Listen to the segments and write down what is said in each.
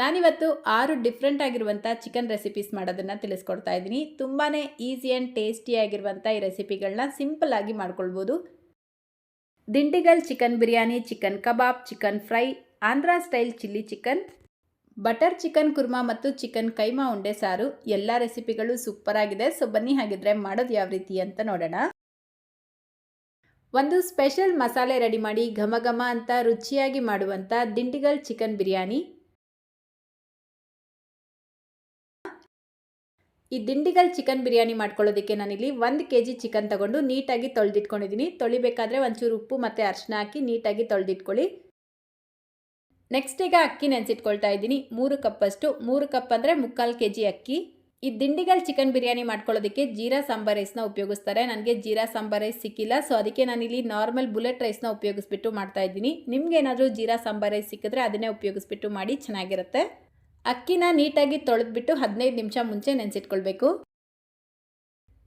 ನಾನಿವತ್ತು ಆರು ಡಿಫ್ರೆಂಟ್ ಆಗಿರುವಂಥ ಚಿಕನ್ ರೆಸಿಪೀಸ್ ಮಾಡೋದನ್ನು ತಿಳಿಸ್ಕೊಡ್ತಾ ಇದ್ದೀನಿ. ತುಂಬಾ ಈಸಿ ಆ್ಯಂಡ್ ಟೇಸ್ಟಿಯಾಗಿರುವಂಥ ಈ ರೆಸಿಪಿಗಳನ್ನ ಸಿಂಪಲ್ ಆಗಿ ಮಾಡ್ಕೊಳ್ಬೋದು. Dindigul chicken biryani chicken kebab chicken fry Andhra style chilli chicken butter chicken korma ಮತ್ತು ಚಿಕನ್ ಕೈಮಾ ಉಂಡೆ ಸಾರು. ಎಲ್ಲ ರೆಸಿಪಿಗಳು ಸೂಪರ್ ಆಗಿದೆ. ಸೊ ಬನ್ನಿ ಹಾಗಿದ್ರೆ ಮಾಡೋದು ಯಾವ ರೀತಿ ಅಂತ ನೋಡೋಣ. ಒಂದು ಸ್ಪೆಷಲ್ ಮಸಾಲೆ ರೆಡಿ ಮಾಡಿ ಘಮ ಘಮ ಅಂತ ರುಚಿಯಾಗಿ ಮಾಡುವಂಥ ದಿಂಡಿಗಲ್ ಚಿಕನ್ ಬಿರಿಯಾನಿ. ಈ ದಿಂಡಿಗಲ್ ಚಿಕನ್ ಬಿರಿಯಾನಿ ಮಾಡ್ಕೊಳ್ಳೋದಕ್ಕೆ ನಾನಿಲ್ಲಿ ಒಂದು ಕೆ ಜಿ ಚಿಕನ್ ತಗೊಂಡು ನೀಟಾಗಿ ತೊಳೆದಿಟ್ಕೊಂಡಿದ್ದೀನಿ. ತೊಳಿಬೇಕಾದ್ರೆ ಒಂಚೂರು ಉಪ್ಪು ಮತ್ತು ಅರಿಶಿನ ಹಾಕಿ ನೀಟಾಗಿ ತೊಳೆದಿಟ್ಕೊಳ್ಳಿ. ನೆಕ್ಸ್ಟ್ ಈಗ ಅಕ್ಕಿ ನೆನೆಸಿಟ್ಕೊಳ್ತಾ ಇದ್ದೀನಿ. ಮೂರು ಕಪ್ಪಷ್ಟು ಮೂರು ಕಪ್ ಅಂದರೆ ಮುಕ್ಕಾಲು ಕೆ ಜಿ ಅಕ್ಕಿ. ಈ ದಿಂಡಿಗಲ್ ಚಿಕನ್ ಬಿರಿಯಾನಿ ಮಾಡ್ಕೊಳ್ಳೋದಕ್ಕೆ ಜೀರಾ ಸಾಂಬಾರ್ ರೈಸ್ನ ಉಪಯೋಗಿಸ್ತಾರೆ. ನನಗೆ ಜೀರಾ ಸಾಂಬಾರ್ ರೈಸ್ ಸಿಕ್ಕಿಲ್ಲ. ಸೊ ಅದಕ್ಕೆ ನಾನಿಲ್ಲಿ ನಾರ್ಮಲ್ ಬುಲೆಟ್ ರೈಸ್ನ ಉಪಯೋಗಿಸ್ಬಿಟ್ಟು ಮಾಡ್ತಾ ಇದ್ದೀನಿ. ನಿಮ್ಗೆ ಏನಾದರೂ ಜೀರಾ ಸಾಂಬಾರ್ ರೈಸ್ ಸಿಕ್ಕಿದ್ರೆ ಅದನ್ನೇ ಉಪಯೋಗಿಸ್ಬಿಟ್ಟು ಮಾಡಿ ಚೆನ್ನಾಗಿರುತ್ತೆ. ಅಕ್ಕಿನ ನೀಟಾಗಿ ತೊಳೆದ್ಬಿಟ್ಟು ಹದಿನೈದು ನಿಮಿಷ ಮುಂಚೆ ನೆನೆಸಿಟ್ಕೊಳ್ಬೇಕು.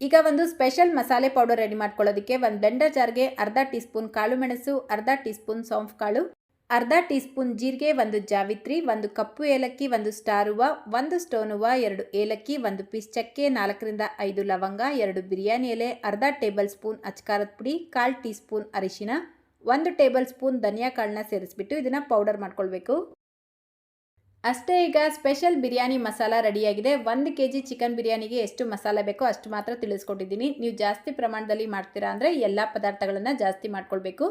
ಈಗ ಒಂದು ಸ್ಪೆಷಲ್ ಮಸಾಲೆ ಪೌಡರ್ ರೆಡಿ ಮಾಡ್ಕೊಳ್ಳೋದಕ್ಕೆ ಒಂದು ಬ್ಲೆಂಡರ್ ಜಾರ್ಗೆ ಅರ್ಧ ಟೀ ಸ್ಪೂನ್ ಕಾಳು ಮೆಣಸು ಅರ್ಧ ಟೀ ಸ್ಪೂನ್ ಸೌಂಫ್ ಕಾಳು ಅರ್ಧ ಟೀ ಸ್ಪೂನ್ ಜೀರಿಗೆ, ಒಂದು ಜಾವಿತ್ರಿ, ಒಂದು ಕಪ್ಪು ಏಲಕ್ಕಿ, ಒಂದು ಸ್ಟಾರ್ ಹೂವು, ಒಂದು ಸ್ಟೋನ್ ಹೂವು, ಎರಡು ಏಲಕ್ಕಿ, ಒಂದು ಪೀಸ್ ಚಕ್ಕೆ, ನಾಲ್ಕರಿಂದ ಐದು ಲವಂಗ, ಎರಡು ಬಿರಿಯಾನಿ ಎಲೆ, ಅರ್ಧ ಟೇಬಲ್ ಸ್ಪೂನ್ ಅಚ್ಕಾರದ ಪುಡಿ, ಕಾಲು ಟೀ ಸ್ಪೂನ್ ಅರಿಶಿನ, ಒಂದು ಟೇಬಲ್ ಸ್ಪೂನ್ ಧನಿಯಾ ಕಾಳನ್ನ ಸೇರಿಸ್ಬಿಟ್ಟು ಇದನ್ನು ಪೌಡರ್ ಮಾಡ್ಕೊಳ್ಬೇಕು. ಅಷ್ಟೇ ಈಗ ಸ್ಪೆಷಲ್ ಬಿರಿಯಾನಿ ಮಸಾಲ ರೆಡಿಯಾಗಿದೆ. ಒಂದು ಕೆ ಜಿ ಚಿಕನ್ ಬಿರಿಯಾನಿಗೆ ಎಷ್ಟು ಮಸಾಲ ಬೇಕೋ ಅಷ್ಟು ಮಾತ್ರ ತಿಳಿಸ್ಕೊಟ್ಟಿದ್ದೀನಿ. ನೀವು ಜಾಸ್ತಿ ಪ್ರಮಾಣದಲ್ಲಿ ಮಾಡ್ತೀರಾ ಅಂದರೆ ಎಲ್ಲ ಪದಾರ್ಥಗಳನ್ನು ಜಾಸ್ತಿ ಮಾಡ್ಕೊಳ್ಬೇಕು.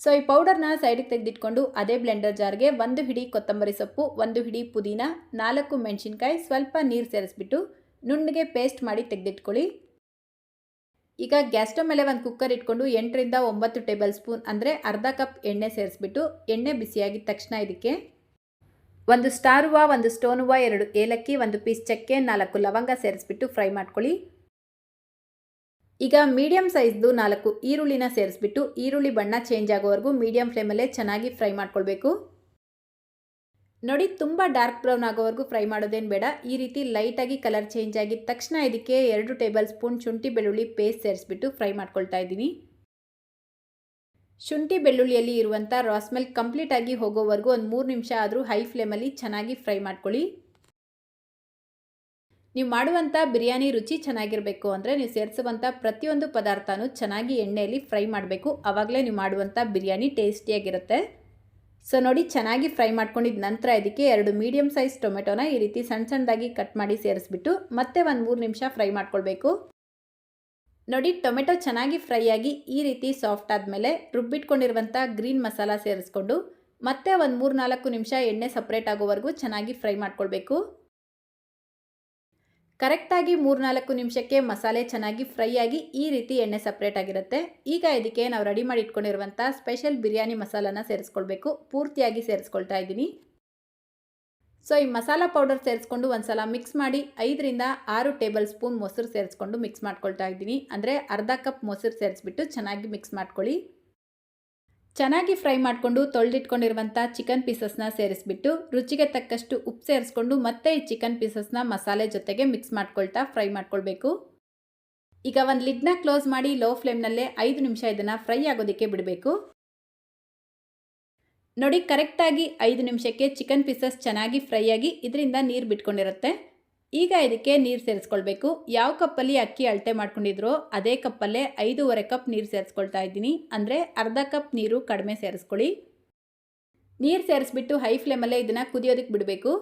ಸೊ ಈ ಪೌಡರ್ನ ಸೈಡಿಗೆ ತೆಗೆದಿಟ್ಕೊಂಡು ಅದೇ ಬ್ಲೆಂಡರ್ ಜಾರ್ಗೆ ಒಂದು ಹಿಡಿ ಕೊತ್ತಂಬರಿ ಸೊಪ್ಪು, ಒಂದು ಹಿಡಿ ಪುದೀನ, ನಾಲ್ಕು ಮೆಣಸಿನ್ಕಾಯಿ, ಸ್ವಲ್ಪ ನೀರು ಸೇರಿಸ್ಬಿಟ್ಟು ನುಣ್ಣಗೆ ಪೇಸ್ಟ್ ಮಾಡಿ ತೆಗೆದಿಟ್ಕೊಳ್ಳಿ. ಈಗ ಗ್ಯಾಸ್ ಸ್ಟವ್ ಮೇಲೆ ಒಂದು ಕುಕ್ಕರ್ ಇಟ್ಕೊಂಡು ಎಂಟರಿಂದ ಒಂಬತ್ತು ಟೇಬಲ್ ಸ್ಪೂನ್ ಅಂದರೆ ಅರ್ಧ ಕಪ್ ಎಣ್ಣೆ ಸೇರಿಸ್ಬಿಟ್ಟು ಎಣ್ಣೆ ಬಿಸಿಯಾಗಿದ ತಕ್ಷಣ ಇದಕ್ಕೆ ಒಂದು ಸ್ಟಾರ್ ಹೂವು, ಒಂದು ಸ್ಟೋನ್ ಹೂವು, ಎರಡು ಏಲಕ್ಕಿ, ಒಂದು ಪೀಸ್ ಚಕ್ಕೆ, ನಾಲ್ಕು ಲವಂಗ ಸೇರಿಸ್ಬಿಟ್ಟು ಫ್ರೈ ಮಾಡ್ಕೊಳ್ಳಿ. ಈಗ ಮೀಡಿಯಮ್ ಸೈಜ್ದು ನಾಲ್ಕು ಈರುಳ್ಳಿನ ಸೇರಿಸ್ಬಿಟ್ಟು ಈರುಳ್ಳಿ ಬಣ್ಣ ಚೇಂಜ್ ಆಗೋವರೆಗೂ ಮೀಡಿಯಮ್ ಫ್ಲೇಮಲ್ಲೇ ಚೆನ್ನಾಗಿ ಫ್ರೈ ಮಾಡ್ಕೊಳ್ಬೇಕು. ನೋಡಿ, ತುಂಬ ಡಾರ್ಕ್ ಬ್ರೌನ್ ಆಗೋವರೆಗೂ ಫ್ರೈ ಮಾಡೋದೇನು ಬೇಡ. ಈ ರೀತಿ ಲೈಟಾಗಿ ಕಲರ್ ಚೇಂಜ್ ಆಗಿದ ತಕ್ಷಣ ಇದಕ್ಕೆ ಎರಡು ಟೇಬಲ್ ಸ್ಪೂನ್ ಶುಂಠಿ, ಬೆಳ್ಳುಳ್ಳಿ ಪೇಸ್ಟ್ ಸೇರಿಸ್ಬಿಟ್ಟು ಫ್ರೈ ಮಾಡ್ಕೊಳ್ತಾ ಇದ್ದೀನಿ. ಶುಂಠಿ ಬೆಳ್ಳುಳ್ಳಿಯಲ್ಲಿ ಇರುವಂಥ ರಾಸ್ಮೆಲ್ ಕಂಪ್ಲೀಟಾಗಿ ಹೋಗೋವರೆಗೂ ಒಂದು ಮೂರು ನಿಮಿಷ ಆದರೂ ಹೈ ಫ್ಲೇಮಲ್ಲಿ ಚೆನ್ನಾಗಿ ಫ್ರೈ ಮಾಡ್ಕೊಳ್ಳಿ. ನೀವು ಮಾಡುವಂಥ ಬಿರಿಯಾನಿ ರುಚಿ ಚೆನ್ನಾಗಿರಬೇಕು ಅಂದರೆ ನೀವು ಸೇರಿಸುವಂಥ ಪ್ರತಿಯೊಂದು ಪದಾರ್ಥನೂ ಚೆನ್ನಾಗಿ ಎಣ್ಣೆಯಲ್ಲಿ ಫ್ರೈ ಮಾಡಬೇಕು. ಆವಾಗಲೇ ನೀವು ಮಾಡುವಂಥ ಬಿರಿಯಾನಿ ಟೇಸ್ಟಿಯಾಗಿರುತ್ತೆ. ಸೊ ನೋಡಿ, ಚೆನ್ನಾಗಿ ಫ್ರೈ ಮಾಡ್ಕೊಂಡಿದ್ದ ನಂತರ ಇದಕ್ಕೆ ಎರಡು ಮೀಡಿಯಮ್ ಸೈಜ್ ಟೊಮೆಟೊನ ಈ ರೀತಿ ಸಣ್ಣ ಸಣ್ಣದಾಗಿ ಕಟ್ ಮಾಡಿ ಸೇರಿಸ್ಬಿಟ್ಟು ಮತ್ತೆ ಒಂದು ಮೂರು ನಿಮಿಷ ಫ್ರೈ ಮಾಡ್ಕೊಳ್ಬೇಕು. ನೋಡಿ, ಟೊಮೆಟೊ ಚೆನ್ನಾಗಿ ಫ್ರೈ ಆಗಿ ಈ ರೀತಿ ಸಾಫ್ಟ್ ಆದಮೇಲೆ ರುಬ್ಬಿಟ್ಕೊಂಡಿರುವಂಥ ಗ್ರೀನ್ ಮಸಾಲ ಸೇರಿಸ್ಕೊಂಡು ಮತ್ತೆ ಒಂದು ಮೂರು ನಾಲ್ಕು ನಿಮಿಷ ಎಣ್ಣೆ ಸಪ್ರೇಟ್ ಆಗೋವರೆಗೂ ಚೆನ್ನಾಗಿ ಫ್ರೈ ಮಾಡ್ಕೊಳ್ಬೇಕು. ಕರೆಕ್ಟಾಗಿ ಮೂರು ನಾಲ್ಕು ನಿಮಿಷಕ್ಕೆ ಮಸಾಲೆ ಚೆನ್ನಾಗಿ ಫ್ರೈ ಆಗಿ ಈ ರೀತಿ ಎಣ್ಣೆ ಸಪ್ರೇಟ್ ಆಗಿರುತ್ತೆ. ಈಗ ಇದಕ್ಕೆ ನಾವು ರೆಡಿ ಮಾಡಿ ಇಟ್ಕೊಂಡಿರುವಂಥ ಸ್ಪೆಷಲ್ ಬಿರಿಯಾನಿ ಮಸಾಲಾನ ಸೇರಿಸ್ಕೊಳ್ಬೇಕು. ಪೂರ್ತಿಯಾಗಿ ಸೇರಿಸ್ಕೊಳ್ತಾ ಇದ್ದೀನಿ. ಸೊ ಈ ಮಸಾಲ ಪೌಡರ್ ಸೇರಿಸ್ಕೊಂಡು ಒಂದ್ಸಲ ಮಿಕ್ಸ್ ಮಾಡಿ ಐದರಿಂದ ಆರು ಟೇಬಲ್ ಸ್ಪೂನ್ ಮೊಸರು ಸೇರಿಸ್ಕೊಂಡು ಮಿಕ್ಸ್ ಮಾಡ್ಕೊಳ್ತಾ ಇದ್ದೀನಿ. ಅಂದರೆ ಅರ್ಧ ಕಪ್ ಮೊಸರು ಸೇರಿಸ್ಬಿಟ್ಟು ಚೆನ್ನಾಗಿ ಮಿಕ್ಸ್ ಮಾಡ್ಕೊಳ್ಳಿ. ಚೆನ್ನಾಗಿ ಫ್ರೈ ಮಾಡಿಕೊಂಡು ತೊಳೆದಿಟ್ಕೊಂಡಿರುವಂಥ ಚಿಕನ್ ಪೀಸಸ್ನ ಸೇರಿಸ್ಬಿಟ್ಟು ರುಚಿಗೆ ತಕ್ಕಷ್ಟು ಉಪ್ಪು ಸೇರಿಸ್ಕೊಂಡು ಮತ್ತೆ ಈ ಚಿಕನ್ ಪೀಸಸ್ನ ಮಸಾಲೆ ಜೊತೆಗೆ ಮಿಕ್ಸ್ ಮಾಡ್ಕೊಳ್ತಾ ಫ್ರೈ ಮಾಡ್ಕೊಳ್ಬೇಕು. ಈಗ ಒಂದು ಲಿಡ್ನ ಕ್ಲೋಸ್ ಮಾಡಿ ಲೋ ಫ್ಲೇಮ್ನಲ್ಲೇ ಐದು ನಿಮಿಷ ಇದನ್ನು ಫ್ರೈ ಆಗೋದಕ್ಕೆ ಬಿಡಬೇಕು. ನೋಡಿ, ಕರೆಕ್ಟಾಗಿ ಐದು ನಿಮಿಷಕ್ಕೆ ಚಿಕನ್ ಪೀಸಸ್ ಚೆನ್ನಾಗಿ ಫ್ರೈ ಆಗಿ ಇದರಿಂದ ನೀರು ಬಿಟ್ಕೊಂಡಿರುತ್ತೆ. ಈಗ ಇದಕ್ಕೆ ನೀರು ಸೇರಿಸ್ಕೊಳ್ಬೇಕು. ಯಾವ ಕಪ್ಪಲ್ಲಿ ಅಕ್ಕಿ ಅಳತೆ ಮಾಡ್ಕೊಂಡಿದ್ರೋ ಅದೇ ಕಪ್ಪಲ್ಲೇ ಐದೂವರೆ ಕಪ್ ನೀರು ಸೇರಿಸ್ಕೊಳ್ತಾ ಇದ್ದೀನಿ. ಅಂದರೆ ಅರ್ಧ ಕಪ್ ನೀರು ಕಡಿಮೆ ಸೇರಿಸ್ಕೊಳ್ಳಿ. ನೀರು ಸೇರಿಸ್ಬಿಟ್ಟು ಹೈ ಫ್ಲೇಮಲ್ಲೇ ಇದನ್ನು ಕುದಿಯೋದಕ್ಕೆ ಬಿಡಬೇಕು.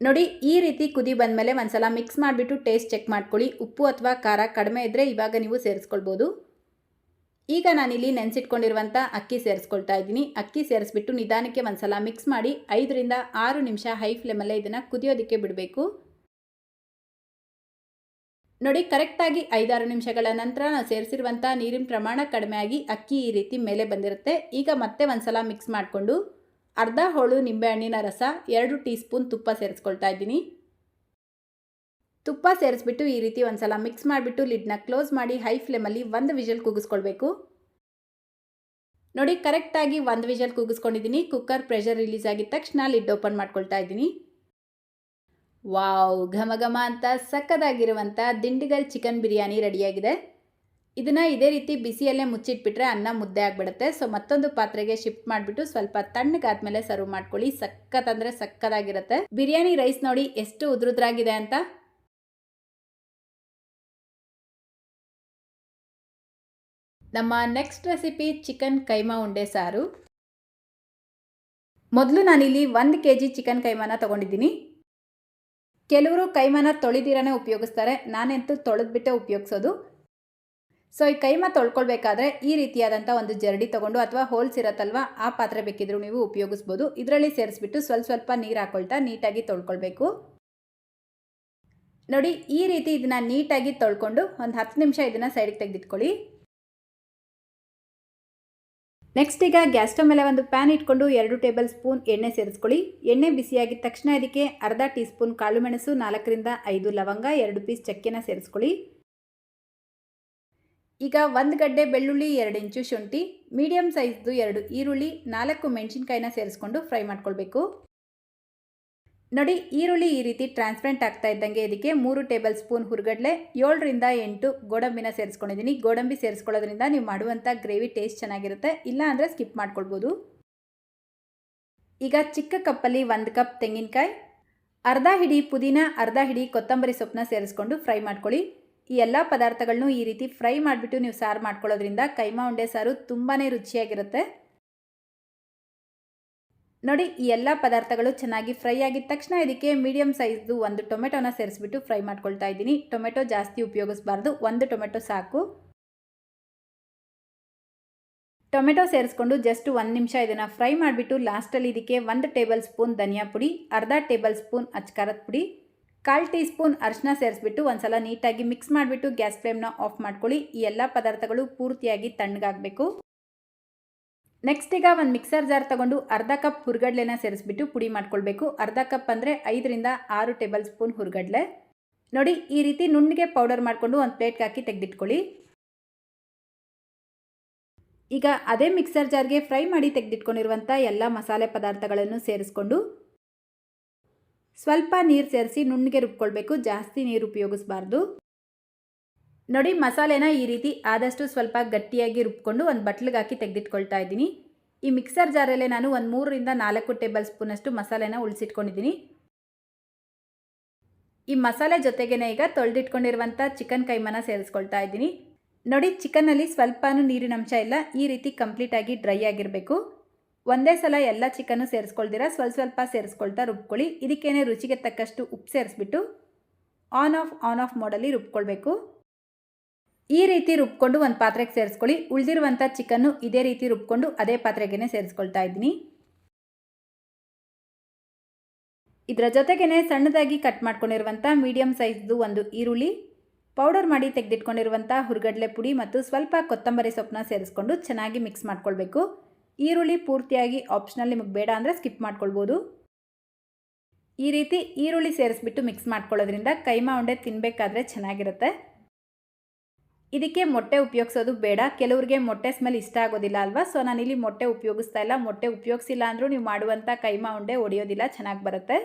ನೋಡಿ, ಈ ರೀತಿ ಕುದಿ ಬಂದಮೇಲೆ ಒಂದ್ಸಲ ಮಿಕ್ಸ್ ಮಾಡಿಬಿಟ್ಟು ಟೇಸ್ಟ್ ಚೆಕ್ ಮಾಡ್ಕೊಳ್ಳಿ. ಉಪ್ಪು ಅಥವಾ ಖಾರ ಕಡಿಮೆ ಇದ್ದರೆ ಇವಾಗ ನೀವು ಸೇರಿಸ್ಕೊಳ್ಬೋದು. ಈಗ ನಾನಿಲ್ಲಿ ನೆನೆಸಿಟ್ಕೊಂಡಿರುವಂಥ ಅಕ್ಕಿ ಸೇರಿಸ್ಕೊಳ್ತಾ ಇದ್ದೀನಿ. ಅಕ್ಕಿ ಸೇರಿಸ್ಬಿಟ್ಟು ನಿಧಾನಕ್ಕೆ ಒಂದ್ಸಲ ಮಿಕ್ಸ್ ಮಾಡಿ ಐದರಿಂದ ಆರು ನಿಮಿಷ ಹೈ ಫ್ಲೇಮಲ್ಲೇ ಇದನ್ನು ಕುದಿಯೋದಕ್ಕೆ ಬಿಡಬೇಕು. ನೋಡಿ ಕರೆಕ್ಟಾಗಿ ಐದಾರು ನಿಮಿಷಗಳ ನಂತರ ನಾವು ಸೇರಿಸಿರುವಂಥ ನೀರಿನ ಪ್ರಮಾಣ ಕಡಿಮೆ ಆಗಿ ಅಕ್ಕಿ ಈ ರೀತಿ ಮೇಲೆ ಬಂದಿರುತ್ತೆ. ಈಗ ಮತ್ತೆ ಒಂದ್ಸಲ ಮಿಕ್ಸ್ ಮಾಡಿಕೊಂಡು ಅರ್ಧ ಹೋಳು ನಿಂಬೆಹಣ್ಣಿನ ರಸ, ಎರಡು ಟೀ ಸ್ಪೂನ್ ತುಪ್ಪ ಸೇರಿಸ್ಕೊಳ್ತಾ ಇದ್ದೀನಿ. ತುಪ್ಪ ಸೇರಿಸ್ಬಿಟ್ಟು ಈ ರೀತಿ ಒಂದ್ಸಲ ಮಿಕ್ಸ್ ಮಾಡಿಬಿಟ್ಟು ಲಿಡ್ನ ಕ್ಲೋಸ್ ಮಾಡಿ ಹೈ ಫ್ಲೇಮಲ್ಲಿ ಒಂದು ವಿಷಲ್ ಕೂಗಿಸ್ಕೊಳ್ಬೇಕು. ನೋಡಿ ಕರೆಕ್ಟಾಗಿ ಒಂದು ವಿಷಲ್ ಕೂಗಿಸ್ಕೊಂಡಿದ್ದೀನಿ ಕುಕ್ಕರ್ ಪ್ರೆಷರ್ ರಿಲೀಸ್ ಆಗಿದ ತಕ್ಷಣ ಲಿಡ್ ಓಪನ್ ಮಾಡ್ಕೊಳ್ತಾ ಇದ್ದೀನಿ. ವಾವ್, ಘಮ ಘಮ ಅಂತ ಸಕ್ಕದಾಗಿರುವಂಥ ದಿಂಡಿಗಲ್ ಚಿಕನ್ ಬಿರಿಯಾನಿ ರೆಡಿಯಾಗಿದೆ. ಇದನ್ನು ಇದೇ ರೀತಿ ಬಿಸಿಯಲ್ಲೇ ಮುಚ್ಚಿಟ್ಬಿಟ್ರೆ ಅನ್ನ ಮುದ್ದೆ ಆಗಿಬಿಡುತ್ತೆ. ಸೊ ಮತ್ತೊಂದು ಪಾತ್ರೆಗೆ ಶಿಫ್ಟ್ ಮಾಡಿಬಿಟ್ಟು ಸ್ವಲ್ಪ ತಣ್ಣಗಾದ್ಮೇಲೆ ಸರ್ವ್ ಮಾಡ್ಕೊಳ್ಳಿ. ಸಖತ್ತಂದರೆ ಸಕ್ಕದಾಗಿರುತ್ತೆ. ಬಿರಿಯಾನಿ ರೈಸ್ ನೋಡಿ ಎಷ್ಟು ಉದ್ರುದ್ರಾಗಿದೆ ಅಂತ. ನಮ್ಮ ನೆಕ್ಸ್ಟ್ ರೆಸಿಪಿ ಚಿಕನ್ ಕೈಮಾ ಉಂಡೆ ಸಾರು. ಮೊದಲು ನಾನಿಲ್ಲಿ ಒಂದು ಕೆ ಜಿ ಚಿಕನ್ ಕೈಮಾನ ತೊಗೊಂಡಿದ್ದೀನಿ. ಕೆಲವರು ಕೈಮಾನ ತೊಳೆದಿರನೇ ಉಪಯೋಗಿಸ್ತಾರೆ, ನಾನಂತೂ ತೊಳೆದ್ಬಿಟ್ಟೆ ಉಪಯೋಗಿಸೋದು. ಸೊ ಈ ಕೈಮಾ ತೊಳ್ಕೊಳ್ಬೇಕಾದ್ರೆ ಈ ರೀತಿಯಾದಂಥ ಒಂದು ಜರಡಿ ತೊಗೊಂಡು ಅಥವಾ ಹೋಲ್ಸ್ ಇರತ್ತಲ್ವ, ಆ ಪಾತ್ರೆ ಬೇಕಿದ್ರೂ ನೀವು ಉಪಯೋಗಿಸ್ಬೋದು. ಇದರಲ್ಲಿ ಸೇರಿಸ್ಬಿಟ್ಟು ಸ್ವಲ್ಪ ಸ್ವಲ್ಪ ನೀರು ಹಾಕೊಳ್ತಾ ನೀಟಾಗಿ ತೊಳ್ಕೊಳ್ಬೇಕು. ನೋಡಿ, ಈ ರೀತಿ ಇದನ್ನು ನೀಟಾಗಿ ತೊಳ್ಕೊಂಡು ಒಂದು ಹತ್ತು ನಿಮಿಷ ಇದನ್ನು ಸೈಡಿಗೆ ತೆಗೆದಿಟ್ಕೊಳ್ಳಿ. ನೆಕ್ಸ್ಟ್ ಈಗ ಗ್ಯಾಸ್ ಸ್ಟವ್ ಮೇಲೆ ಒಂದು ಪ್ಯಾನ್ ಇಟ್ಕೊಂಡು ಎರಡು ಟೇಬಲ್ ಸ್ಪೂನ್ ಎಣ್ಣೆ ಸೇರಿಸ್ಕೊಳ್ಳಿ. ಎಣ್ಣೆ ಬಿಸಿಯಾಗಿದ ತಕ್ಷಣ ಇದಕ್ಕೆ ಅರ್ಧ ಟೀ ಸ್ಪೂನ್ ಕಾಳು ಮೆಣಸು ನಾಲ್ಕರಿಂದ ಐದು ಲವಂಗ, ಎರಡು ಪೀಸ್ ಚಕ್ಕೆನ ಸೇರಿಸ್ಕೊಳ್ಳಿ. ಈಗ ಒಂದು ಗಡ್ಡೆ ಬೆಳ್ಳುಳ್ಳಿ, ಎರಡು ಇಂಚು ಶುಂಠಿ ಮೀಡಿಯಮ್ ಸೈಜ್ದು ಎರಡು ಈರುಳ್ಳಿ, ನಾಲ್ಕು ಮೆಣಸಿನ್ಕಾಯಿನ ಸೇರಿಸ್ಕೊಂಡು ಫ್ರೈ ಮಾಡ್ಕೊಳ್ಬೇಕು. ನೋಡಿ, ಈರುಳ್ಳಿ ಈ ರೀತಿ ಟ್ರಾನ್ಸ್ಪರೆಂಟ್ ಆಗ್ತಾ ಇದ್ದಂಗೆ ಇದಕ್ಕೆ ಮೂರು ಟೇಬಲ್ ಸ್ಪೂನ್ ಹುರ್ಗಡ್ಲೆ, ಏಳರಿಂದ ಎಂಟು ಗೋಡಂಬಿನ ಸೇರಿಸ್ಕೊಂಡಿದ್ದೀನಿ. ಗೋಡಂಬಿ ಸೇರಿಸ್ಕೊಳ್ಳೋದ್ರಿಂದ ನೀವು ಮಾಡುವಂಥ ಗ್ರೇವಿ ಟೇಸ್ಟ್ ಚೆನ್ನಾಗಿರುತ್ತೆ. ಇಲ್ಲ ಅಂದರೆ ಸ್ಕಿಪ್ ಮಾಡ್ಕೊಳ್ಬೋದು. ಈಗ ಚಿಕ್ಕ ಕಪ್ಪಲ್ಲಿ ಒಂದು ಕಪ್ ತೆಂಗಿನಕಾಯಿ, ಅರ್ಧ ಹಿಡಿ ಪುದೀನ, ಅರ್ಧ ಹಿಡಿ ಕೊತ್ತಂಬರಿ ಸೊಪ್ಪನ್ನ ಸೇರಿಸ್ಕೊಂಡು ಫ್ರೈ ಮಾಡ್ಕೊಳ್ಳಿ. ಈ ಎಲ್ಲ ಪದಾರ್ಥಗಳನ್ನೂ ಈ ರೀತಿ ಫ್ರೈ ಮಾಡಿಬಿಟ್ಟು ನೀವು ಸಾರು ಮಾಡ್ಕೊಳ್ಳೋದ್ರಿಂದ ಕೈಮಾ ಉಂಡೆ ಸಾರು ತುಂಬಾ ರುಚಿಯಾಗಿರುತ್ತೆ. ನೋಡಿ, ಈ ಎಲ್ಲ ಪದಾರ್ಥಗಳು ಚೆನ್ನಾಗಿ ಫ್ರೈ ಆಗಿದ ತಕ್ಷಣ ಇದಕ್ಕೆ ಮೀಡಿಯಮ್ ಸೈಜ್ದು ಒಂದು ಟೊಮೆಟೊನ ಸೇರಿಸ್ಬಿಟ್ಟು ಫ್ರೈ ಮಾಡ್ಕೊಳ್ತಾ ಇದ್ದೀನಿ. ಟೊಮೆಟೊ ಜಾಸ್ತಿ ಉಪಯೋಗಿಸ್ಬಾರ್ದು. ಒಂದು ಟೊಮೆಟೊ ಸಾಕು. ಟೊಮೆಟೊ ಸೇರಿಸ್ಕೊಂಡು ಜಸ್ಟ್ ಒಂದು ನಿಮಿಷ ಇದನ್ನು ಫ್ರೈ ಮಾಡಿಬಿಟ್ಟು ಲಾಸ್ಟಲ್ಲಿ ಇದಕ್ಕೆ ಒಂದು ಟೇಬಲ್ ಸ್ಪೂನ್ ಧನಿಯಾ ಪುಡಿ, ಅರ್ಧ ಟೇಬಲ್ ಸ್ಪೂನ್ ಅಚ್ಕಾರದ ಪುಡಿ, ಕಾಲು ಟೀ ಸ್ಪೂನ್ ಅರಿಶಿನ ಸೇರಿಸ್ಬಿಟ್ಟು ಒಂದ್ಸಲ ನೀಟಾಗಿ ಮಿಕ್ಸ್ ಮಾಡಿಬಿಟ್ಟು ಗ್ಯಾಸ್ ಫ್ಲೇಮ್ನ ಆಫ್ ಮಾಡ್ಕೊಳ್ಳಿ. ಈ ಎಲ್ಲ ಪದಾರ್ಥಗಳು ಪೂರ್ತಿಯಾಗಿ ತಣ್ಣಗಾಗಬೇಕು. ನೆಕ್ಸ್ಟ್ ಈಗ ಒಂದು ಮಿಕ್ಸರ್ ಜಾರ್ ತಗೊಂಡು ಅರ್ಧ ಕಪ್ ಹುರ್ಗಡ್ಲೆನ ಸೇರಿಸ್ಬಿಟ್ಟು ಪುಡಿ ಮಾಡ್ಕೊಳ್ಬೇಕು. ಅರ್ಧ ಕಪ್ ಅಂದರೆ ಐದರಿಂದ ಆರು ಟೇಬಲ್ ಸ್ಪೂನ್ ಹುರ್ಗಡ್ಲೆ. ನೋಡಿ, ಈ ರೀತಿ ನುಣ್ಣಗೆ ಪೌಡರ್ ಮಾಡಿಕೊಂಡು ಒಂದು ಪ್ಲೇಟ್ಗೆ ಹಾಕಿ ತೆಗೆದಿಟ್ಕೊಳ್ಳಿ. ಈಗ ಅದೇ ಮಿಕ್ಸರ್ ಜಾರ್ಗೆ ಫ್ರೈ ಮಾಡಿ ತೆಗೆದಿಟ್ಕೊಂಡಿರುವಂಥ ಎಲ್ಲ ಮಸಾಲೆ ಪದಾರ್ಥಗಳನ್ನು ಸೇರಿಸ್ಕೊಂಡು ಸ್ವಲ್ಪ ನೀರು ಸೇರಿಸಿ ನುಣ್ಣಗೆ ರುಬ್ಕೊಳ್ಬೇಕು. ಜಾಸ್ತಿ ನೀರು ಉಪಯೋಗಿಸಬಾರ್ದು. ನೋಡಿ, ಮಸಾಲೆನ ಈ ರೀತಿ ಆದಷ್ಟು ಸ್ವಲ್ಪ ಗಟ್ಟಿಯಾಗಿ ರುಬ್ಕೊಂಡು ಒಂದು ಬಟ್ಲಿಗೆ ಹಾಕಿ ತೆಗೆದಿಟ್ಕೊಳ್ತಾ ಇದ್ದೀನಿ. ಈ ಮಿಕ್ಸರ್ ಜಾರಲ್ಲೇ ನಾನು ಒಂದು ಮೂರರಿಂದ ನಾಲ್ಕು ಟೇಬಲ್ ಸ್ಪೂನಷ್ಟು ಮಸಾಲೆನ ಉಳಿಸಿಟ್ಕೊಂಡಿದ್ದೀನಿ. ಈ ಮಸಾಲೆ ಜೊತೆಗೇ ಈಗ ತೊಳೆದಿಟ್ಕೊಂಡಿರುವಂಥ ಚಿಕನ್ ಕೈಮನ ಸೇರಿಸ್ಕೊಳ್ತಾ ಇದ್ದೀನಿ. ನೋಡಿ, ಚಿಕನ್ನಲ್ಲಿ ಸ್ವಲ್ಪನೂ ನೀರಿನ ಅಂಶ ಇಲ್ಲ, ಈ ರೀತಿ ಕಂಪ್ಲೀಟಾಗಿ ಡ್ರೈ ಆಗಿರಬೇಕು. ಒಂದೇ ಸಲ ಎಲ್ಲ ಚಿಕನ್ನು ಸೇರಿಸ್ಕೊಳ್ದಿರ, ಸ್ವಲ್ಪ ಸ್ವಲ್ಪ ಸೇರಿಸ್ಕೊಳ್ತಾ ರುಬ್ಕೊಳ್ಳಿ. ಇದಕ್ಕೇನೆ ರುಚಿಗೆ ತಕ್ಕಷ್ಟು ಉಪ್ಪು ಸೇರಿಸ್ಬಿಟ್ಟು, ಆನ್ ಆಫ್ ಆನ್ ಆಫ್ ಮೋಡಲ್ಲಿ ರುಬ್ಕೊಳ್ಬೇಕು. ಈ ರೀತಿ ರುಬ್ಕೊಂಡು ಒಂದು ಪಾತ್ರೆಗೆ ಸೇರಿಸ್ಕೊಳ್ಳಿ. ಉಳಿದಿರುವಂಥ ಚಿಕನ್ನು ಇದೇ ರೀತಿ ರುಬ್ಕೊಂಡು ಅದೇ ಪಾತ್ರೆಗೇ ಸೇರಿಸ್ಕೊಳ್ತಾ ಇದ್ದೀನಿ. ಇದರ ಜೊತೆಗೇ ಸಣ್ಣದಾಗಿ ಕಟ್ ಮಾಡ್ಕೊಂಡಿರುವಂಥ ಮೀಡಿಯಮ್ ಸೈಜ್ದು ಒಂದು ಈರುಳ್ಳಿ, ಪೌಡರ್ ಮಾಡಿ ತೆಗೆದಿಟ್ಕೊಂಡಿರುವಂಥ ಹುರ್ಗಡ್ಲೆ ಪುಡಿ ಮತ್ತು ಸ್ವಲ್ಪ ಕೊತ್ತಂಬರಿ ಸೊಪ್ಪನ್ನ ಸೇರಿಸ್ಕೊಂಡು ಚೆನ್ನಾಗಿ ಮಿಕ್ಸ್ ಮಾಡ್ಕೊಳ್ಬೇಕು. ಈರುಳ್ಳಿ ಪೂರ್ತಿಯಾಗಿ ಆಪ್ಷನಲ್ ನಿಮಗೆ ಬೇಡ ಅಂದರೆ ಸ್ಕಿಪ್ ಮಾಡ್ಕೊಳ್ಬೋದು. ಈ ರೀತಿ ಈರುಳ್ಳಿ ಸೇರಿಸ್ಬಿಟ್ಟು ಮಿಕ್ಸ್ ಮಾಡ್ಕೊಳ್ಳೋದ್ರಿಂದ ಕೈಮಾ ಉಂಡೆ ತಿನ್ನಬೇಕಾದ್ರೆ ಚೆನ್ನಾಗಿರುತ್ತೆ. ಇದಕ್ಕೆ ಮೊಟ್ಟೆ ಉಪಯೋಗಿಸೋದು ಬೇಡ. ಕೆಲವ್ರಿಗೆ ಮೊಟ್ಟೆ ಸ್ಮೆಲ್ ಇಷ್ಟ ಆಗೋದಿಲ್ಲ ಅಲ್ವಾ? ಸೊ ನಾನಿಲ್ಲಿ ಮೊಟ್ಟೆ ಉಪಯೋಗಿಸ್ತಾ ಇಲ್ಲ. ಮೊಟ್ಟೆ ಉಪಯೋಗಿಸಿಲ್ಲ ಅಂದರೂ ನೀವು ಮಾಡುವಂಥ ಕೈಮಾ ಉಂಡೆ ಒಡೆಯೋದಿಲ್ಲ, ಚೆನ್ನಾಗಿ ಬರುತ್ತೆ.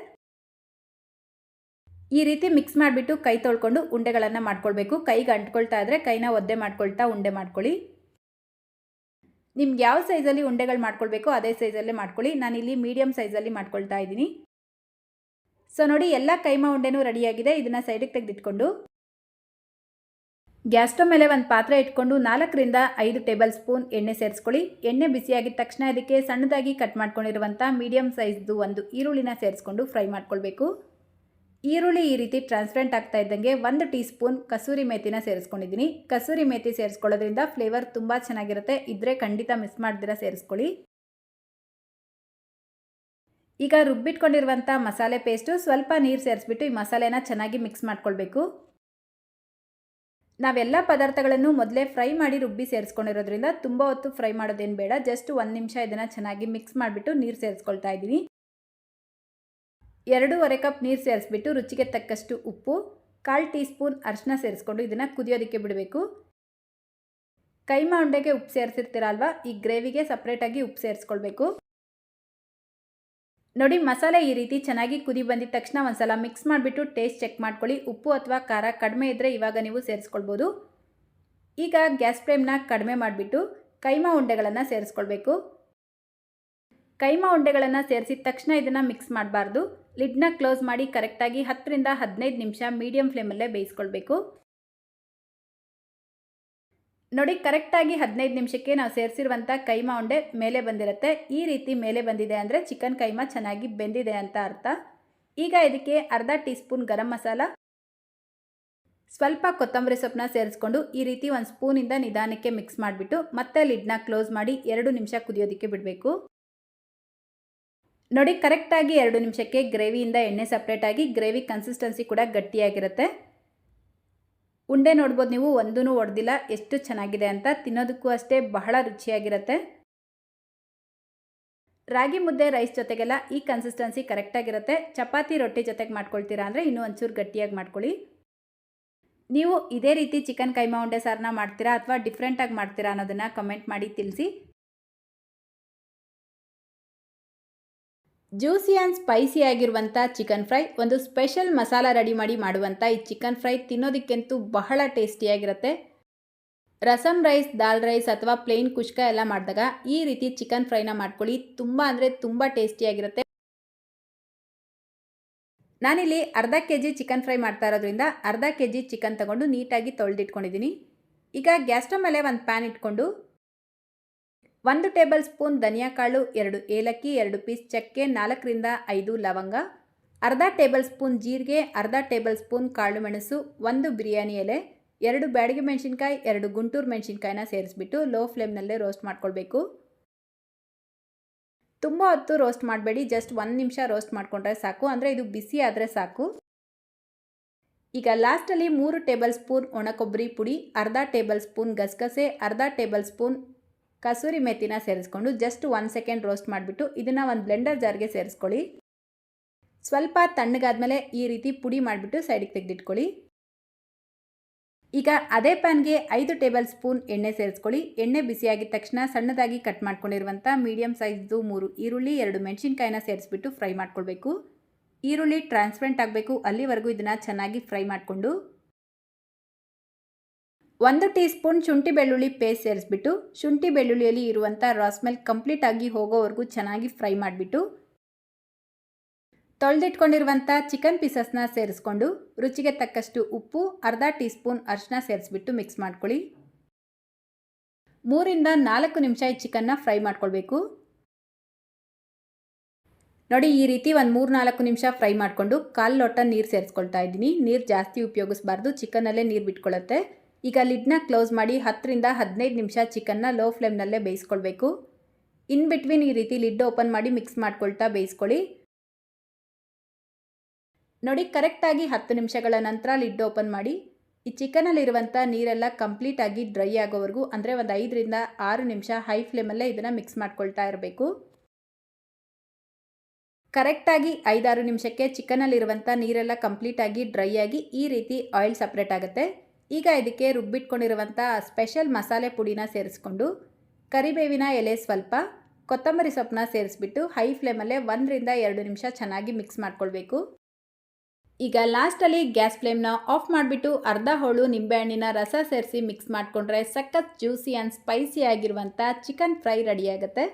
ಈ ರೀತಿ ಮಿಕ್ಸ್ ಮಾಡಿಬಿಟ್ಟು ಕೈ ತೊಳ್ಕೊಂಡು ಉಂಡೆಗಳನ್ನು ಮಾಡ್ಕೊಳ್ಬೇಕು. ಕೈಗೆ ಅಂಟ್ಕೊಳ್ತಾ ಇದ್ದರೆ ಕೈನ ಒದ್ದೆ ಮಾಡ್ಕೊಳ್ತಾ ಉಂಡೆ ಮಾಡ್ಕೊಳ್ಳಿ. ನಿಮ್ಗೆ ಯಾವ ಸೈಜಲ್ಲಿ ಉಂಡೆಗಳು ಮಾಡ್ಕೊಳ್ಬೇಕು ಅದೇ ಸೈಜಲ್ಲೇ ಮಾಡ್ಕೊಳ್ಳಿ. ನಾನಿಲ್ಲಿ ಮೀಡಿಯಮ್ ಸೈಜಲ್ಲಿ ಮಾಡ್ಕೊಳ್ತಾ ಇದ್ದೀನಿ. ಸೊ ನೋಡಿ, ಎಲ್ಲ ಕೈಮಾ ಉಂಡೆನೂ ರೆಡಿಯಾಗಿದೆ ಇದನ್ನು ಸೈಡಿಗೆ ತೆಗೆದಿಟ್ಕೊಂಡು. ಗ್ಯಾಸ್ ಸ್ಟವ್ ಮೇಲೆ ಒಂದು ಪಾತ್ರೆ ಇಟ್ಕೊಂಡು ನಾಲ್ಕರಿಂದ ಐದು ಟೇಬಲ್ ಸ್ಪೂನ್ ಎಣ್ಣೆ ಸೇರಿಸ್ಕೊಳ್ಳಿ. ಎಣ್ಣೆ ಬಿಸಿಯಾಗಿದ ತಕ್ಷಣ ಇದಕ್ಕೆ ಸಣ್ಣದಾಗಿ ಕಟ್ ಮಾಡ್ಕೊಂಡಿರುವಂಥ ಮೀಡಿಯಮ್ ಸೈಜ್ದು ಒಂದು ಈರುಳ್ಳಿನ ಸೇರಿಸ್ಕೊಂಡು ಫ್ರೈ ಮಾಡ್ಕೊಳ್ಬೇಕು. ಈರುಳ್ಳಿ ಈ ರೀತಿ ಟ್ರಾನ್ಸ್ಪರೆಂಟ್ ಆಗ್ತಾ ಇದ್ದಂಗೆ ಒಂದು ಟೀ ಸ್ಪೂನ್ ಕಸೂರಿ ಮೇಥಿನ ಸೇರಿಸ್ಕೊಂಡಿದ್ದೀನಿ. ಕಸೂರಿ ಮೇತಿ ಸೇರಿಸ್ಕೊಳ್ಳೋದ್ರಿಂದ ಫ್ಲೇವರ್ ತುಂಬ ಚೆನ್ನಾಗಿರುತ್ತೆ. ಇದ್ರೆ ಖಂಡಿತ ಮಿಸ್ ಮಾಡ್ದಿರ ಸೇರಿಸ್ಕೊಳ್ಳಿ. ಈಗ ರುಬ್ಬಿಟ್ಕೊಂಡಿರುವಂಥ ಮಸಾಲೆ ಪೇಸ್ಟು ಸ್ವಲ್ಪ ನೀರು ಸೇರಿಸ್ಬಿಟ್ಟು ಈ ಮಸಾಲೆನ ಚೆನ್ನಾಗಿ ಮಿಕ್ಸ್ ಮಾಡ್ಕೊಳ್ಬೇಕು. ನಾವೆಲ್ಲ ಪದಾರ್ಥಗಳನ್ನು ಮೊದಲೇ ಫ್ರೈ ಮಾಡಿ ರುಬ್ಬಿ ಸೇರಿಸ್ಕೊಂಡಿರೋದ್ರಿಂದ ತುಂಬ ಹೊತ್ತು ಫ್ರೈ ಮಾಡೋದೇನು ಬೇಡ. ಜಸ್ಟ್ ಒಂದು ನಿಮಿಷ ಇದನ್ನು ಚೆನ್ನಾಗಿ ಮಿಕ್ಸ್ ಮಾಡಿಬಿಟ್ಟು ನೀರು ಸೇರಿಸ್ಕೊಳ್ತಾ ಇದ್ದೀನಿ. ಎರಡೂವರೆ ಕಪ್ ನೀರು ಸೇರಿಸ್ಬಿಟ್ಟು ರುಚಿಗೆ ತಕ್ಕಷ್ಟು ಉಪ್ಪು, ಕಾಲು ಟೀ ಸ್ಪೂನ್ ಅರಿಶಿನ ಸೇರಿಸ್ಕೊಂಡು ಇದನ್ನು ಕುದಿಯೋದಕ್ಕೆ ಬಿಡಬೇಕು. ಕೈಮಾ ಉಂಡೆಗೆ ಉಪ್ಪು ಸೇರಿಸಿರ್ತೀರ ಅಲ್ವಾ ಈ ಗ್ರೇವಿಗೆ ಸಪ್ರೇಟಾಗಿ ಉಪ್ಪು ಸೇರಿಸ್ಕೊಳ್ಬೇಕು. ನೋಡಿ, ಮಸಾಲೆ ಈ ರೀತಿ ಚೆನ್ನಾಗಿ ಕುದಿ ಬಂದಿದ ತಕ್ಷಣ ಒಂದ್ಸಲ ಮಿಕ್ಸ್ ಮಾಡಿಬಿಟ್ಟು ಟೇಸ್ಟ್ ಚೆಕ್ ಮಾಡ್ಕೊಳ್ಳಿ. ಉಪ್ಪು ಅಥವಾ ಖಾರ ಕಡಿಮೆ ಇದ್ದರೆ ಇವಾಗ ನೀವು ಸೇರಿಸ್ಕೊಳ್ಬೋದು. ಈಗ ಗ್ಯಾಸ್ ಫ್ಲೇಮ್ನ ಕಡಿಮೆ ಮಾಡಿಬಿಟ್ಟು ಕೈಮಾ ಉಂಡೆಗಳನ್ನು ಸೇರಿಸ್ಕೊಳ್ಬೇಕು. ಕೈಮಾ ಉಂಡೆಗಳನ್ನು ಸೇರಿಸಿದ ತಕ್ಷಣ ಇದನ್ನು ಮಿಕ್ಸ್ ಮಾಡಬಾರ್ದು. ಲಿಡ್ನ ಕ್ಲೋಸ್ ಮಾಡಿ ಕರೆಕ್ಟಾಗಿ ಹತ್ತರಿಂದ ಹದಿನೈದು ನಿಮಿಷ ಮೀಡಿಯಂ ಫ್ಲೇಮಲ್ಲೇ ಬೇಯಿಸ್ಕೊಳ್ಬೇಕು. ನೋಡಿ, ಕರೆಕ್ಟಾಗಿ ಹದಿನೈದು ನಿಮಿಷಕ್ಕೆ ನಾವು ಸೇರಿಸಿರುವಂಥ ಕೈಮಾ ಉಂಡೆ ಮೇಲೆ ಬಂದಿರುತ್ತೆ. ಈ ರೀತಿ ಮೇಲೆ ಬಂದಿದೆ ಅಂದರೆ ಚಿಕನ್ ಕೈಮಾ ಚೆನ್ನಾಗಿ ಬೆಂದಿದೆ ಅಂತ ಅರ್ಥ. ಈಗ ಇದಕ್ಕೆ ಅರ್ಧ ಟೀ ಸ್ಪೂನ್ ಗರಂ ಮಸಾಲ, ಸ್ವಲ್ಪ ಕೊತ್ತಂಬರಿ ಸೊಪ್ಪನ್ನ ಸೇರಿಸ್ಕೊಂಡು ಈ ರೀತಿ ಒಂದು ಸ್ಪೂನಿಂದ ನಿಧಾನಕ್ಕೆ ಮಿಕ್ಸ್ ಮಾಡಿಬಿಟ್ಟು ಮತ್ತೆ ಲಿಡ್ನ ಕ್ಲೋಸ್ ಮಾಡಿ ಎರಡು ನಿಮಿಷ ಕುದಿಯೋದಕ್ಕೆ ಬಿಡಬೇಕು. ನೋಡಿ, ಕರೆಕ್ಟಾಗಿ ಎರಡು ನಿಮಿಷಕ್ಕೆ ಗ್ರೇವಿಯಿಂದ ಎಣ್ಣೆ ಸಪ್ರೇಟಾಗಿ ಗ್ರೇವಿ ಕನ್ಸಿಸ್ಟೆನ್ಸಿ ಕೂಡ ಗಟ್ಟಿಯಾಗಿರುತ್ತೆ. ಉಂಡೆ ನೋಡ್ಬೋದು ನೀವು ಒಂದೂ ಒಡೆದಿಲ್ಲ, ಎಷ್ಟು ಚೆನ್ನಾಗಿದೆ ಅಂತ ತಿನ್ನೋದಕ್ಕೂ ಅಷ್ಟೇ ಬಹಳ ರುಚಿಯಾಗಿರುತ್ತೆ. ರಾಗಿ ಮುದ್ದೆ, ರೈಸ್ ಜೊತೆಗೆಲ್ಲ ಈ ಕನ್ಸಿಸ್ಟೆನ್ಸಿ ಕರೆಕ್ಟಾಗಿರುತ್ತೆ ಚಪಾತಿ, ರೊಟ್ಟಿ ಜೊತೆಗೆ ಮಾಡ್ಕೊಳ್ತೀರಾ ಅಂದರೆ ಇನ್ನೂ ಒಂಚೂರು ಗಟ್ಟಿಯಾಗಿ ಮಾಡ್ಕೊಳ್ಳಿ. ನೀವು ಇದೇ ರೀತಿ ಚಿಕನ್ ಕೈಮಾ ಉಂಡೆ ಸಾರನ್ನ ಮಾಡ್ತೀರಾ ಅಥವಾ ಡಿಫ್ರೆಂಟಾಗಿ ಮಾಡ್ತೀರಾ ಅನ್ನೋದನ್ನು ಕಮೆಂಟ್ ಮಾಡಿ ತಿಳಿಸಿ. ಜ್ಯೂಸಿ ಆ್ಯಂಡ್ ಸ್ಪೈಸಿ ಆಗಿರುವಂಥ ಚಿಕನ್ ಫ್ರೈ, ಒಂದು ಸ್ಪೆಷಲ್ ಮಸಾಲ ರೆಡಿ ಮಾಡಿ ಮಾಡುವಂಥ ಈ ಚಿಕನ್ ಫ್ರೈ ತಿನ್ನೋದಕ್ಕಂತೂ ಬಹಳ ಟೇಸ್ಟಿಯಾಗಿರುತ್ತೆ ರಸಮ್ ರೈಸ್ ದಾಲ್ ರೈಸ್ ಅಥವಾ ಪ್ಲೇನ್ ಕುಷ್ಕ ಎಲ್ಲ ಮಾಡಿದಾಗ ಈ ರೀತಿ ಚಿಕನ್ ಫ್ರೈನ ಮಾಡ್ಕೊಳ್ಳಿ, ತುಂಬ ಅಂದರೆ ತುಂಬ ಟೇಸ್ಟಿಯಾಗಿರುತ್ತೆ ನಾನಿಲ್ಲಿ ಅರ್ಧ ಕೆ ಜಿ ಚಿಕನ್ ಫ್ರೈ ಮಾಡ್ತಾ ಇರೋದ್ರಿಂದ ಅರ್ಧ ಕೆ ಜಿ ಚಿಕನ್ ತಗೊಂಡು ನೀಟಾಗಿ ತೊಳೆದಿಟ್ಕೊಂಡಿದ್ದೀನಿ. ಈಗ ಗ್ಯಾಸ್ ಮೇಲೆ ಒಂದು ಪ್ಯಾನ್ ಇಟ್ಕೊಂಡು ಒಂದು ಟೇಬಲ್ ಸ್ಪೂನ್ ಧನಿಯಾ ಕಾಳು, ಎರಡು ಏಲಕ್ಕಿ, ಎರಡು ಪೀಸ್ ಚಕ್ಕೆ, ನಾಲ್ಕರಿಂದ ಐದು ಲವಂಗ, ಅರ್ಧ ಟೇಬಲ್ ಸ್ಪೂನ್ ಜೀರಿಗೆ, ಅರ್ಧ ಟೇಬಲ್ ಸ್ಪೂನ್ ಕಾಳು ಮೆಣಸು, ಒಂದು ಬಿರಿಯಾನಿ ಎಲೆ, ಎರಡು ಬ್ಯಾಡಿಗೆ ಮೆಣಸಿನ್ಕಾಯಿ, ಎರಡು ಗುಂಟೂರು ಮೆಣಸಿನ್ಕಾಯಿನ ಸೇರಿಸ್ಬಿಟ್ಟು ಲೋ ಫ್ಲೇಮ್ನಲ್ಲೇ ರೋಸ್ಟ್ ಮಾಡ್ಕೊಳ್ಬೇಕು. ತುಂಬ ಹೊತ್ತು ರೋಸ್ಟ್ ಮಾಡಬೇಡಿ, ಜಸ್ಟ್ ಒಂದು ನಿಮಿಷ ರೋಸ್ಟ್ ಮಾಡಿಕೊಂಡ್ರೆ ಸಾಕು, ಅಂದರೆ ಇದು ಬಿಸಿ ಆದರೆ ಸಾಕು. ಈಗ ಲಾಸ್ಟಲ್ಲಿ ಮೂರು ಟೇಬಲ್ ಸ್ಪೂನ್ ಒಣಕೊಬ್ಬರಿ ಪುಡಿ, ಅರ್ಧ ಟೇಬಲ್ ಸ್ಪೂನ್ ಗಸಗಸೆ, ಅರ್ಧ ಟೇಬಲ್ ಸ್ಪೂನ್ ಕಸೂರಿ ಮೆತ್ತಿನ ಸೇರಿಸ್ಕೊಂಡು ಜಸ್ಟ್ ಒನ್ ಸೆಕೆಂಡ್ ರೋಸ್ಟ್ ಮಾಡಿಬಿಟ್ಟು ಇದನ್ನು ಒಂದು ಬ್ಲೆಂಡರ್ ಜಾರ್ಗೆ ಸೇರಿಸ್ಕೊಳ್ಳಿ. ಸ್ವಲ್ಪ ತಣ್ಣಗಾದ್ಮೇಲೆ ಈ ರೀತಿ ಪುಡಿ ಮಾಡಿಬಿಟ್ಟು ಸೈಡಿಗೆ ತೆಗೆದಿಟ್ಕೊಳ್ಳಿ. ಈಗ ಅದೇ ಪ್ಯಾನ್ಗೆ ಐದು ಟೇಬಲ್ ಸ್ಪೂನ್ ಎಣ್ಣೆ ಸೇರಿಸ್ಕೊಳ್ಳಿ. ಎಣ್ಣೆ ಬಿಸಿಯಾಗಿದ ತಕ್ಷಣ ಸಣ್ಣದಾಗಿ ಕಟ್ ಮಾಡ್ಕೊಂಡಿರುವಂಥ ಮೀಡಿಯಮ್ ಸೈಜ್ದು ಮೂರು ಈರುಳ್ಳಿ, ಎರಡು ಮೆಣಸಿನ್ಕಾಯಿನ ಸೇರಿಸ್ಬಿಟ್ಟು ಫ್ರೈ ಮಾಡ್ಕೊಳ್ಬೇಕು. ಈರುಳ್ಳಿ ಟ್ರಾನ್ಸ್ಪರೆಂಟ್ ಆಗಬೇಕು. ಅಲ್ಲಿವರೆಗೂ ಇದನ್ನು ಚೆನ್ನಾಗಿ ಫ್ರೈ ಮಾಡಿಕೊಂಡು. ಒಂದು ಟೀ ಸ್ಪೂನ್ ಶುಂಠಿ ಬೆಳ್ಳುಳ್ಳಿ ಪೇಸ್ಟ್ ಸೇರಿಸ್ಬಿಟ್ಟು, ಶುಂಠಿ ಬೆಳ್ಳುಳ್ಳಿಯಲ್ಲಿ ಇರುವಂಥ ರಾಸ್ಮೆಲ್ ಕಂಪ್ಲೀಟ್ ಆಗಿ ಹೋಗೋವರೆಗೂ ಚೆನ್ನಾಗಿ ಫ್ರೈ ಮಾಡಿಬಿಟ್ಟು ತೊಳೆದಿಟ್ಕೊಂಡಿರುವಂಥ ಚಿಕನ್ ಪೀಸಸ್ನ ಸೇರಿಸ್ಕೊಂಡು, ರುಚಿಗೆ ತಕ್ಕಷ್ಟು ಉಪ್ಪು, ಅರ್ಧ ಟೀ ಸ್ಪೂನ್ ಅರಿಶಿನ ಸೇರಿಸ್ಬಿಟ್ಟು ಮಿಕ್ಸ್ ಮಾಡ್ಕೊಳ್ಳಿ. ಮೂರಿಂದ ನಾಲ್ಕು ನಿಮಿಷ ಈ ಚಿಕನ್ನ ಫ್ರೈ ಮಾಡ್ಕೊಳ್ಬೇಕು. ನೋಡಿ, ಈ ರೀತಿ ಒಂದು ಮೂರು ನಾಲ್ಕು ನಿಮಿಷ ಫ್ರೈ ಮಾಡಿಕೊಂಡು, ಕಾಲು ಲೋಟ ನೀರು ಸೇರಿಸ್ಕೊಳ್ತಾ ಇದ್ದೀನಿ. ನೀರು ಜಾಸ್ತಿ ಉಪಯೋಗಿಸ್ಬಾರ್ದು ಚಿಕನಲ್ಲೇ ನೀರು ಬಿಟ್ಕೊಳ್ಳುತ್ತೆ ಈಗ ಲಿಡ್ನ ಕ್ಲೋಸ್ ಮಾಡಿ ಹತ್ತರಿಂದ ಹದಿನೈದು ನಿಮಿಷ ಚಿಕನ್ನ ಲೋ ಫ್ಲೇಮ್ನಲ್ಲೇ ಬೇಯಿಸ್ಕೊಳ್ಬೇಕು. ಇನ್ ಬಿಟ್ವೀನ್ ಈ ರೀತಿ ಲಿಡ್ ಓಪನ್ ಮಾಡಿ ಮಿಕ್ಸ್ ಮಾಡ್ಕೊಳ್ತಾ ಬೇಯಿಸ್ಕೊಳ್ಳಿ. ನೋಡಿ, ಕರೆಕ್ಟಾಗಿ ಹತ್ತು ನಿಮಿಷಗಳ ನಂತರ ಲಿಡ್ ಓಪನ್ ಮಾಡಿ. ಈ ಚಿಕನಲ್ಲಿರುವಂಥ ನೀರೆಲ್ಲ ಕಂಪ್ಲೀಟಾಗಿ ಡ್ರೈ ಆಗೋವರೆಗೂ, ಅಂದರೆ ಒಂದು ಐದರಿಂದ ಆರು ನಿಮಿಷ ಹೈ ಫ್ಲೇಮಲ್ಲೇ ಇದನ್ನು ಮಿಕ್ಸ್ ಮಾಡ್ಕೊಳ್ತಾ ಇರಬೇಕು. ಕರೆಕ್ಟಾಗಿ ಐದಾರು ನಿಮಿಷಕ್ಕೆ ಚಿಕನಲ್ಲಿರುವಂಥ ನೀರೆಲ್ಲ ಕಂಪ್ಲೀಟಾಗಿ ಡ್ರೈ ಆಗಿ ಈ ರೀತಿ ಆಯಿಲ್ ಸಪ್ರೇಟ್ ಆಗುತ್ತೆ. ಈಗ ಇದಕ್ಕೆ ರುಬ್ಬಿಟ್ಕೊಂಡಿರುವಂಥ ಸ್ಪೆಷಲ್ ಮಸಾಲೆ ಪುಡಿನ ಸೇರಿಸ್ಕೊಂಡು ಕರಿಬೇವಿನ ಎಲೆ ಸ್ವಲ್ಪ, ಕೊತ್ತಂಬರಿ ಸೊಪ್ಪನ್ನ ಸೇರಿಸ್ಬಿಟ್ಟು ಹೈ ಫ್ಲೇಮಲ್ಲೇ ಒಂದರಿಂದ ಎರಡು ನಿಮಿಷ ಚೆನ್ನಾಗಿ ಮಿಕ್ಸ್ ಮಾಡ್ಕೊಳ್ಬೇಕು. ಈಗ ಲಾಸ್ಟಲ್ಲಿ ಗ್ಯಾಸ್ ಫ್ಲೇಮ್ನ ಆಫ್ ಮಾಡಿಬಿಟ್ಟು ಅರ್ಧ ಹೋಳು ನಿಂಬೆಹಣ್ಣಿನ ರಸ ಸೇರಿಸಿ ಮಿಕ್ಸ್ ಮಾಡಿಕೊಂಡ್ರೆ ಸಖತ್ ಜ್ಯೂಸಿ ಆ್ಯಂಡ್ ಸ್ಪೈಸಿ ಆಗಿರುವಂಥ ಚಿಕನ್ ಫ್ರೈ ರೆಡಿಯಾಗುತ್ತೆ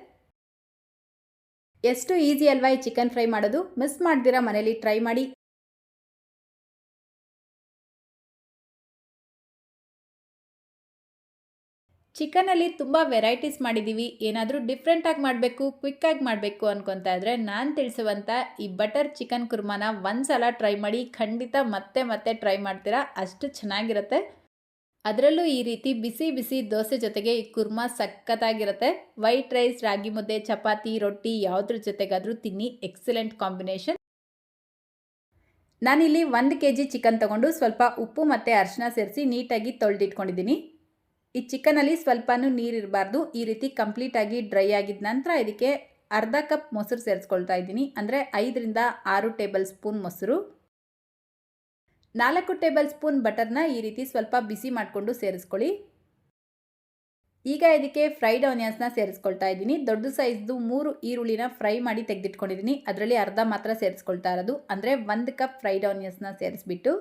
ಎಷ್ಟು ಈಸಿ ಅಲ್ವಾ ಈ ಚಿಕನ್ ಫ್ರೈ ಮಾಡೋದು? ಮಿಸ್ ಮಾಡ್ದಿರ ಮನೇಲಿ? ಟ್ರೈ ಮಾಡಿ. ಚಿಕನಲ್ಲಿ ತುಂಬ ವೆರೈಟೀಸ್ ಮಾಡಿದ್ದೀವಿ. ಏನಾದರೂ ಡಿಫ್ರೆಂಟಾಗಿ ಮಾಡಬೇಕು ಕ್ವಿಕ್ಕಾಗಿ ಮಾಡಬೇಕು ಅನ್ಕೊತಾ ಇದ್ರೆ ನಾನು ತಿಳಿಸುವಂಥ ಈ ಬಟರ್ ಚಿಕನ್ ಕುರ್ಮಾನ ಒಂದು ಸಲ ಟ್ರೈ ಮಾಡಿ, ಖಂಡಿತ ಮತ್ತೆ ಮತ್ತೆ ಟ್ರೈ ಮಾಡ್ತೀರಾ. ಅಷ್ಟು ಚೆನ್ನಾಗಿರುತ್ತೆ. ಅದರಲ್ಲೂ ಈ ರೀತಿ ಬಿಸಿ ಬಿಸಿ ದೋಸೆ ಜೊತೆಗೆ ಈ ಕುರ್ಮಾ ಸಖತ್ತಾಗಿರುತ್ತೆ. ವೈಟ್ ರೈಸ್, ರಾಗಿ ಮುದ್ದೆ, ಚಪಾತಿ, ರೊಟ್ಟಿ ಯಾವುದ್ರ ಜೊತೆಗಾದರೂ ತಿನ್ನಿ. Excellent combination. ನಾನಿಲ್ಲಿ ಒಂದು ಕೆ ಜಿ ಚಿಕನ್ ತೊಗೊಂಡು ಸ್ವಲ್ಪ ಉಪ್ಪು ಮತ್ತು ಅರಿಶಿನ ಸೇರಿಸಿ ನೀಟಾಗಿ ತೊಳೆದಿಟ್ಕೊಂಡಿದ್ದೀನಿ. ಈ ಚಿಕನಲ್ಲಿ ಸ್ವಲ್ಪನೂ ನೀರಿರಬಾರ್ದು ಈ ರೀತಿ ಕಂಪ್ಲೀಟಾಗಿ ಡ್ರೈ ಆಗಿದ ನಂತರ ಇದಕ್ಕೆ ಅರ್ಧ ಕಪ್ ಮೊಸರು ಸೇರಿಸ್ಕೊಳ್ತಾ ಇದ್ದೀನಿ. ಅಂದರೆ ಐದರಿಂದ ಆರು ಟೇಬಲ್ ಸ್ಪೂನ್ ಮೊಸರು. ನಾಲ್ಕು ಟೇಬಲ್ ಸ್ಪೂನ್ ಬಟರ್ನ ಈ ರೀತಿ ಸ್ವಲ್ಪ ಬಿಸಿ ಮಾಡಿಕೊಂಡು ಸೇರಿಸ್ಕೊಳ್ಳಿ. ಈಗ ಇದಕ್ಕೆ ಫ್ರೈಡ್ ಆನಿಯನ್ಸ್ನ ಸೇರಿಸ್ಕೊಳ್ತಾ ಇದ್ದೀನಿ. ದೊಡ್ಡ ಸೈಜ್ದು ಮೂರು ಈರುಳ್ಳಿನ ಫ್ರೈ ಮಾಡಿ ತೆಗೆದಿಟ್ಕೊಂಡಿದ್ದೀನಿ. ಅದರಲ್ಲಿ ಅರ್ಧ ಮಾತ್ರ ಸೇರಿಸ್ಕೊಳ್ತಾ ಇರೋದು. ಅಂದರೆ ಒಂದು ಕಪ್ ಫ್ರೈಡ್ ಆನಿಯನ್ಸ್ನ ಸೇರಿಸ್ಬಿಟ್ಟು.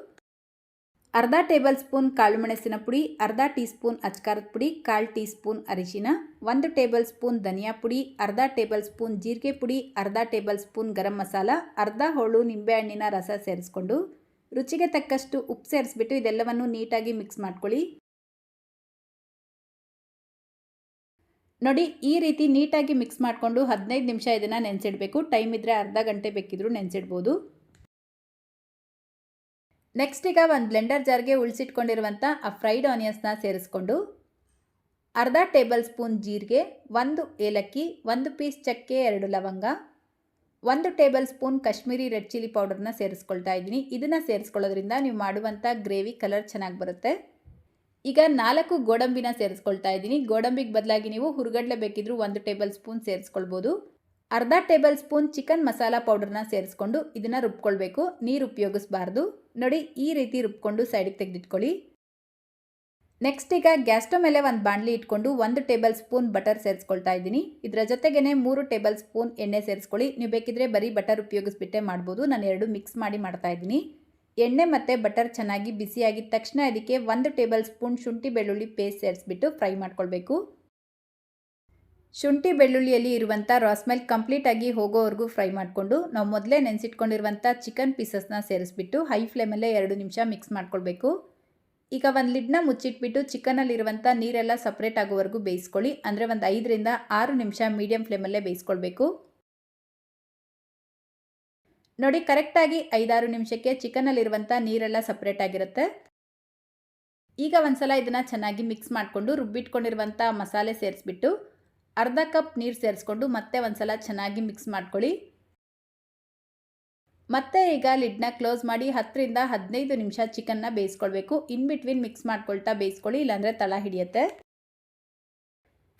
ಅರ್ಧ ಟೇಬಲ್ ಸ್ಪೂನ್ ಕಾಳುಮೆಣಸಿನ ಪುಡಿ, ಅರ್ಧ ಟೀ ಸ್ಪೂನ್ ಅಚ್ಕಾರದ ಪುಡಿ, ಕಾಲು ಟೀ ಸ್ಪೂನ್ ಅರಿಶಿನ, ಒಂದು ಟೇಬಲ್ ಸ್ಪೂನ್ ಧನಿಯಾ ಪುಡಿ, ಅರ್ಧ ಟೇಬಲ್ ಸ್ಪೂನ್ ಜೀರಿಗೆ ಪುಡಿ, ಅರ್ಧ ಟೇಬಲ್ ಸ್ಪೂನ್ ಗರಂ ಮಸಾಲ, ಅರ್ಧ ಹೋಳು ನಿಂಬೆಹಣ್ಣಿನ ರಸ ಸೇರಿಸ್ಕೊಂಡು ರುಚಿಗೆ ತಕ್ಕಷ್ಟು ಉಪ್ಪು ಸೇರಿಸ್ಬಿಟ್ಟು ಇದೆಲ್ಲವನ್ನು ನೀಟಾಗಿ ಮಿಕ್ಸ್ ಮಾಡ್ಕೊಳ್ಳಿ. ನೋಡಿ, ಈ ರೀತಿ ನೀಟಾಗಿ ಮಿಕ್ಸ್ ಮಾಡಿಕೊಂಡು ಹದಿನೈದು ನಿಮಿಷ ಇದನ್ನು ನೆನೆಸಿಡಬೇಕು. ಟೈಮ್ ಇದ್ದರೆ ಅರ್ಧ ಗಂಟೆ ಬೇಕಿದ್ರೂ ನೆನೆಸಿಡ್ಬೋದು. ನೆಕ್ಸ್ಟ್ ಈಗ ಒಂದು ಬ್ಲೆಂಡರ್ ಜಾರ್ಗೆ ಉಳಿಸಿಟ್ಕೊಂಡಿರುವಂಥ ಆ ಫ್ರೈಡ್ ಆನಿಯನ್ಸ್ನ ಸೇರಿಸ್ಕೊಂಡು ಅರ್ಧ ಟೇಬಲ್ ಸ್ಪೂನ್ ಜೀರಿಗೆ, ಒಂದು ಏಲಕ್ಕಿ, ಒಂದು ಪೀಸ್ ಚಕ್ಕೆ, ಎರಡು ಲವಂಗ, ಒಂದು tablespoon Kashmiri red chilli ಪೌಡರ್ನ ಸೇರಿಸ್ಕೊಳ್ತಾ ಇದ್ದೀನಿ. ಇದನ್ನು ಸೇರಿಸ್ಕೊಳ್ಳೋದ್ರಿಂದ ನೀವು ಮಾಡುವಂಥ ಗ್ರೇವಿ ಕಲರ್ ಚೆನ್ನಾಗಿ ಬರುತ್ತೆ. ಈಗ ನಾಲ್ಕು ಗೋಡಂಬಿನ ಸೇರಿಸ್ಕೊಳ್ತಾ ಇದ್ದೀನಿ. ಗೋಡಂಬಿಗೆ ಬದಲಾಗಿ ನೀವು ಹುರುಗಡ್ಲೆ ಬೇಕಿದ್ರು ಒಂದು ಟೇಬಲ್ ಸ್ಪೂನ್ ಸೇರಿಸ್ಕೊಳ್ಬೋದು. ಅರ್ಧ ಟೇಬಲ್ ಸ್ಪೂನ್ ಚಿಕನ್ ಮಸಾಲ ಪೌಡರ್ನ ಸೇರಿಸ್ಕೊಂಡು ಇದನ್ನು ರುಬ್ಕೊಳ್ಬೇಕು. ನೀರು ಉಪಯೋಗಿಸಬಾರ್ದು. ನೋಡಿ ಈ ರೀತಿ ರುಬ್ಕೊಂಡು ಸೈಡಿಗೆ ತೆಗೆದಿಟ್ಕೊಳ್ಳಿ. ನೆಕ್ಸ್ಟ್ ಈಗ ಗ್ಯಾಸ್ ಮೇಲೆ ಒಂದು ಬಾಣಲಿ ಇಟ್ಕೊಂಡು ಒಂದು ಟೇಬಲ್ ಸ್ಪೂನ್ ಬಟರ್ ಸೇರಿಸ್ಕೊಳ್ತಾ ಇದ್ದೀನಿ. ಇದರ ಜೊತೆಗೇ ಮೂರು ಟೇಬಲ್ ಸ್ಪೂನ್ ಎಣ್ಣೆ ಸೇರಿಸ್ಕೊಳ್ಳಿ. ನೀವು ಬೇಕಿದ್ರೆ ಬರೀ ಬಟರ್ ಉಪಯೋಗಿಸ್ಬಿಟ್ಟೆ ಮಾಡ್ಬೋದು. ನಾನು ಎರಡು ಮಿಕ್ಸ್ ಮಾಡಿ ಮಾಡ್ತಾ ಇದ್ದೀನಿ. ಎಣ್ಣೆ ಮತ್ತು ಬಟರ್ ಚೆನ್ನಾಗಿ ಬಿಸಿಯಾಗಿದ ತಕ್ಷಣ ಅದಕ್ಕೆ ಒಂದು ಟೇಬಲ್ ಸ್ಪೂನ್ ಶುಂಠಿ ಬೆಳ್ಳುಳ್ಳಿ ಪೇಸ್ಟ್ ಸೇರಿಸ್ಬಿಟ್ಟು ಫ್ರೈ ಮಾಡ್ಕೊಳ್ಬೇಕು. ಶುಂಠಿ ಬೆಳ್ಳುಳ್ಳಿಯಲ್ಲಿ ಇರುವಂಥ ರಾಸ್ಮೆಲ್ ಕಂಪ್ಲೀಟಾಗಿ ಹೋಗೋವರೆಗೂ ಫ್ರೈ ಮಾಡಿಕೊಂಡು, ನಾವು ಮೊದಲೇ ನೆನೆಸಿಟ್ಕೊಂಡಿರುವಂಥ ಚಿಕನ್ ಪೀಸಸ್ನ ಸೇರಿಸ್ಬಿಟ್ಟು ಹೈ ಫ್ಲೇಮಲ್ಲೇ ಎರಡು ನಿಮಿಷ ಮಿಕ್ಸ್ ಮಾಡ್ಕೊಳ್ಬೇಕು. ಈಗ ಒಂದು ಲಿಡ್ನ ಮುಚ್ಚಿಟ್ಬಿಟ್ಟು ಚಿಕನಲ್ಲಿರುವಂಥ ನೀರೆಲ್ಲ ಸಪ್ರೇಟ್ ಆಗೋವರೆಗೂ ಬೇಯಿಸ್ಕೊಳ್ಳಿ. ಅಂದರೆ ಒಂದು ಐದರಿಂದ ಆರು ನಿಮಿಷ ಮೀಡಿಯಂ ಫ್ಲೇಮಲ್ಲೇ ಬೇಯಿಸ್ಕೊಳ್ಬೇಕು. ನೋಡಿ ಕರೆಕ್ಟಾಗಿ ಐದಾರು ನಿಮಿಷಕ್ಕೆ ಚಿಕನಲ್ಲಿರುವಂಥ ನೀರೆಲ್ಲ ಸಪ್ರೇಟ್ ಆಗಿರುತ್ತೆ. ಈಗ ಒಂದ್ಸಲ ಇದನ್ನು ಚೆನ್ನಾಗಿ ಮಿಕ್ಸ್ ಮಾಡಿಕೊಂಡು ರುಬ್ಬಿಟ್ಕೊಂಡಿರುವಂಥ ಮಸಾಲೆ ಸೇರಿಸ್ಬಿಟ್ಟು ಅರ್ಧ ಕಪ್ ನೀರು ಸೇರಿಸ್ಕೊಂಡು ಮತ್ತೆ ಒಂದ್ಸಲ ಚೆನ್ನಾಗಿ ಮಿಕ್ಸ್ ಮಾಡ್ಕೊಳ್ಳಿ. ಮತ್ತೆ ಈಗ ಲಿಡ್ನ ಕ್ಲೋಸ್ ಮಾಡಿ ಹತ್ತರಿಂದ ಹದಿನೈದು ನಿಮಿಷ ಚಿಕನ್ನ ಬೇಯಿಸ್ಕೊಳ್ಬೇಕು. ಇನ್ ಬಿಟ್ವೀನ್ ಮಿಕ್ಸ್ ಮಾಡ್ಕೊಳ್ತಾ ಬೇಯಿಸ್ಕೊಳ್ಳಿ, ಇಲ್ಲಾಂದರೆ ತಳ ಹಿಡಿಯುತ್ತೆ.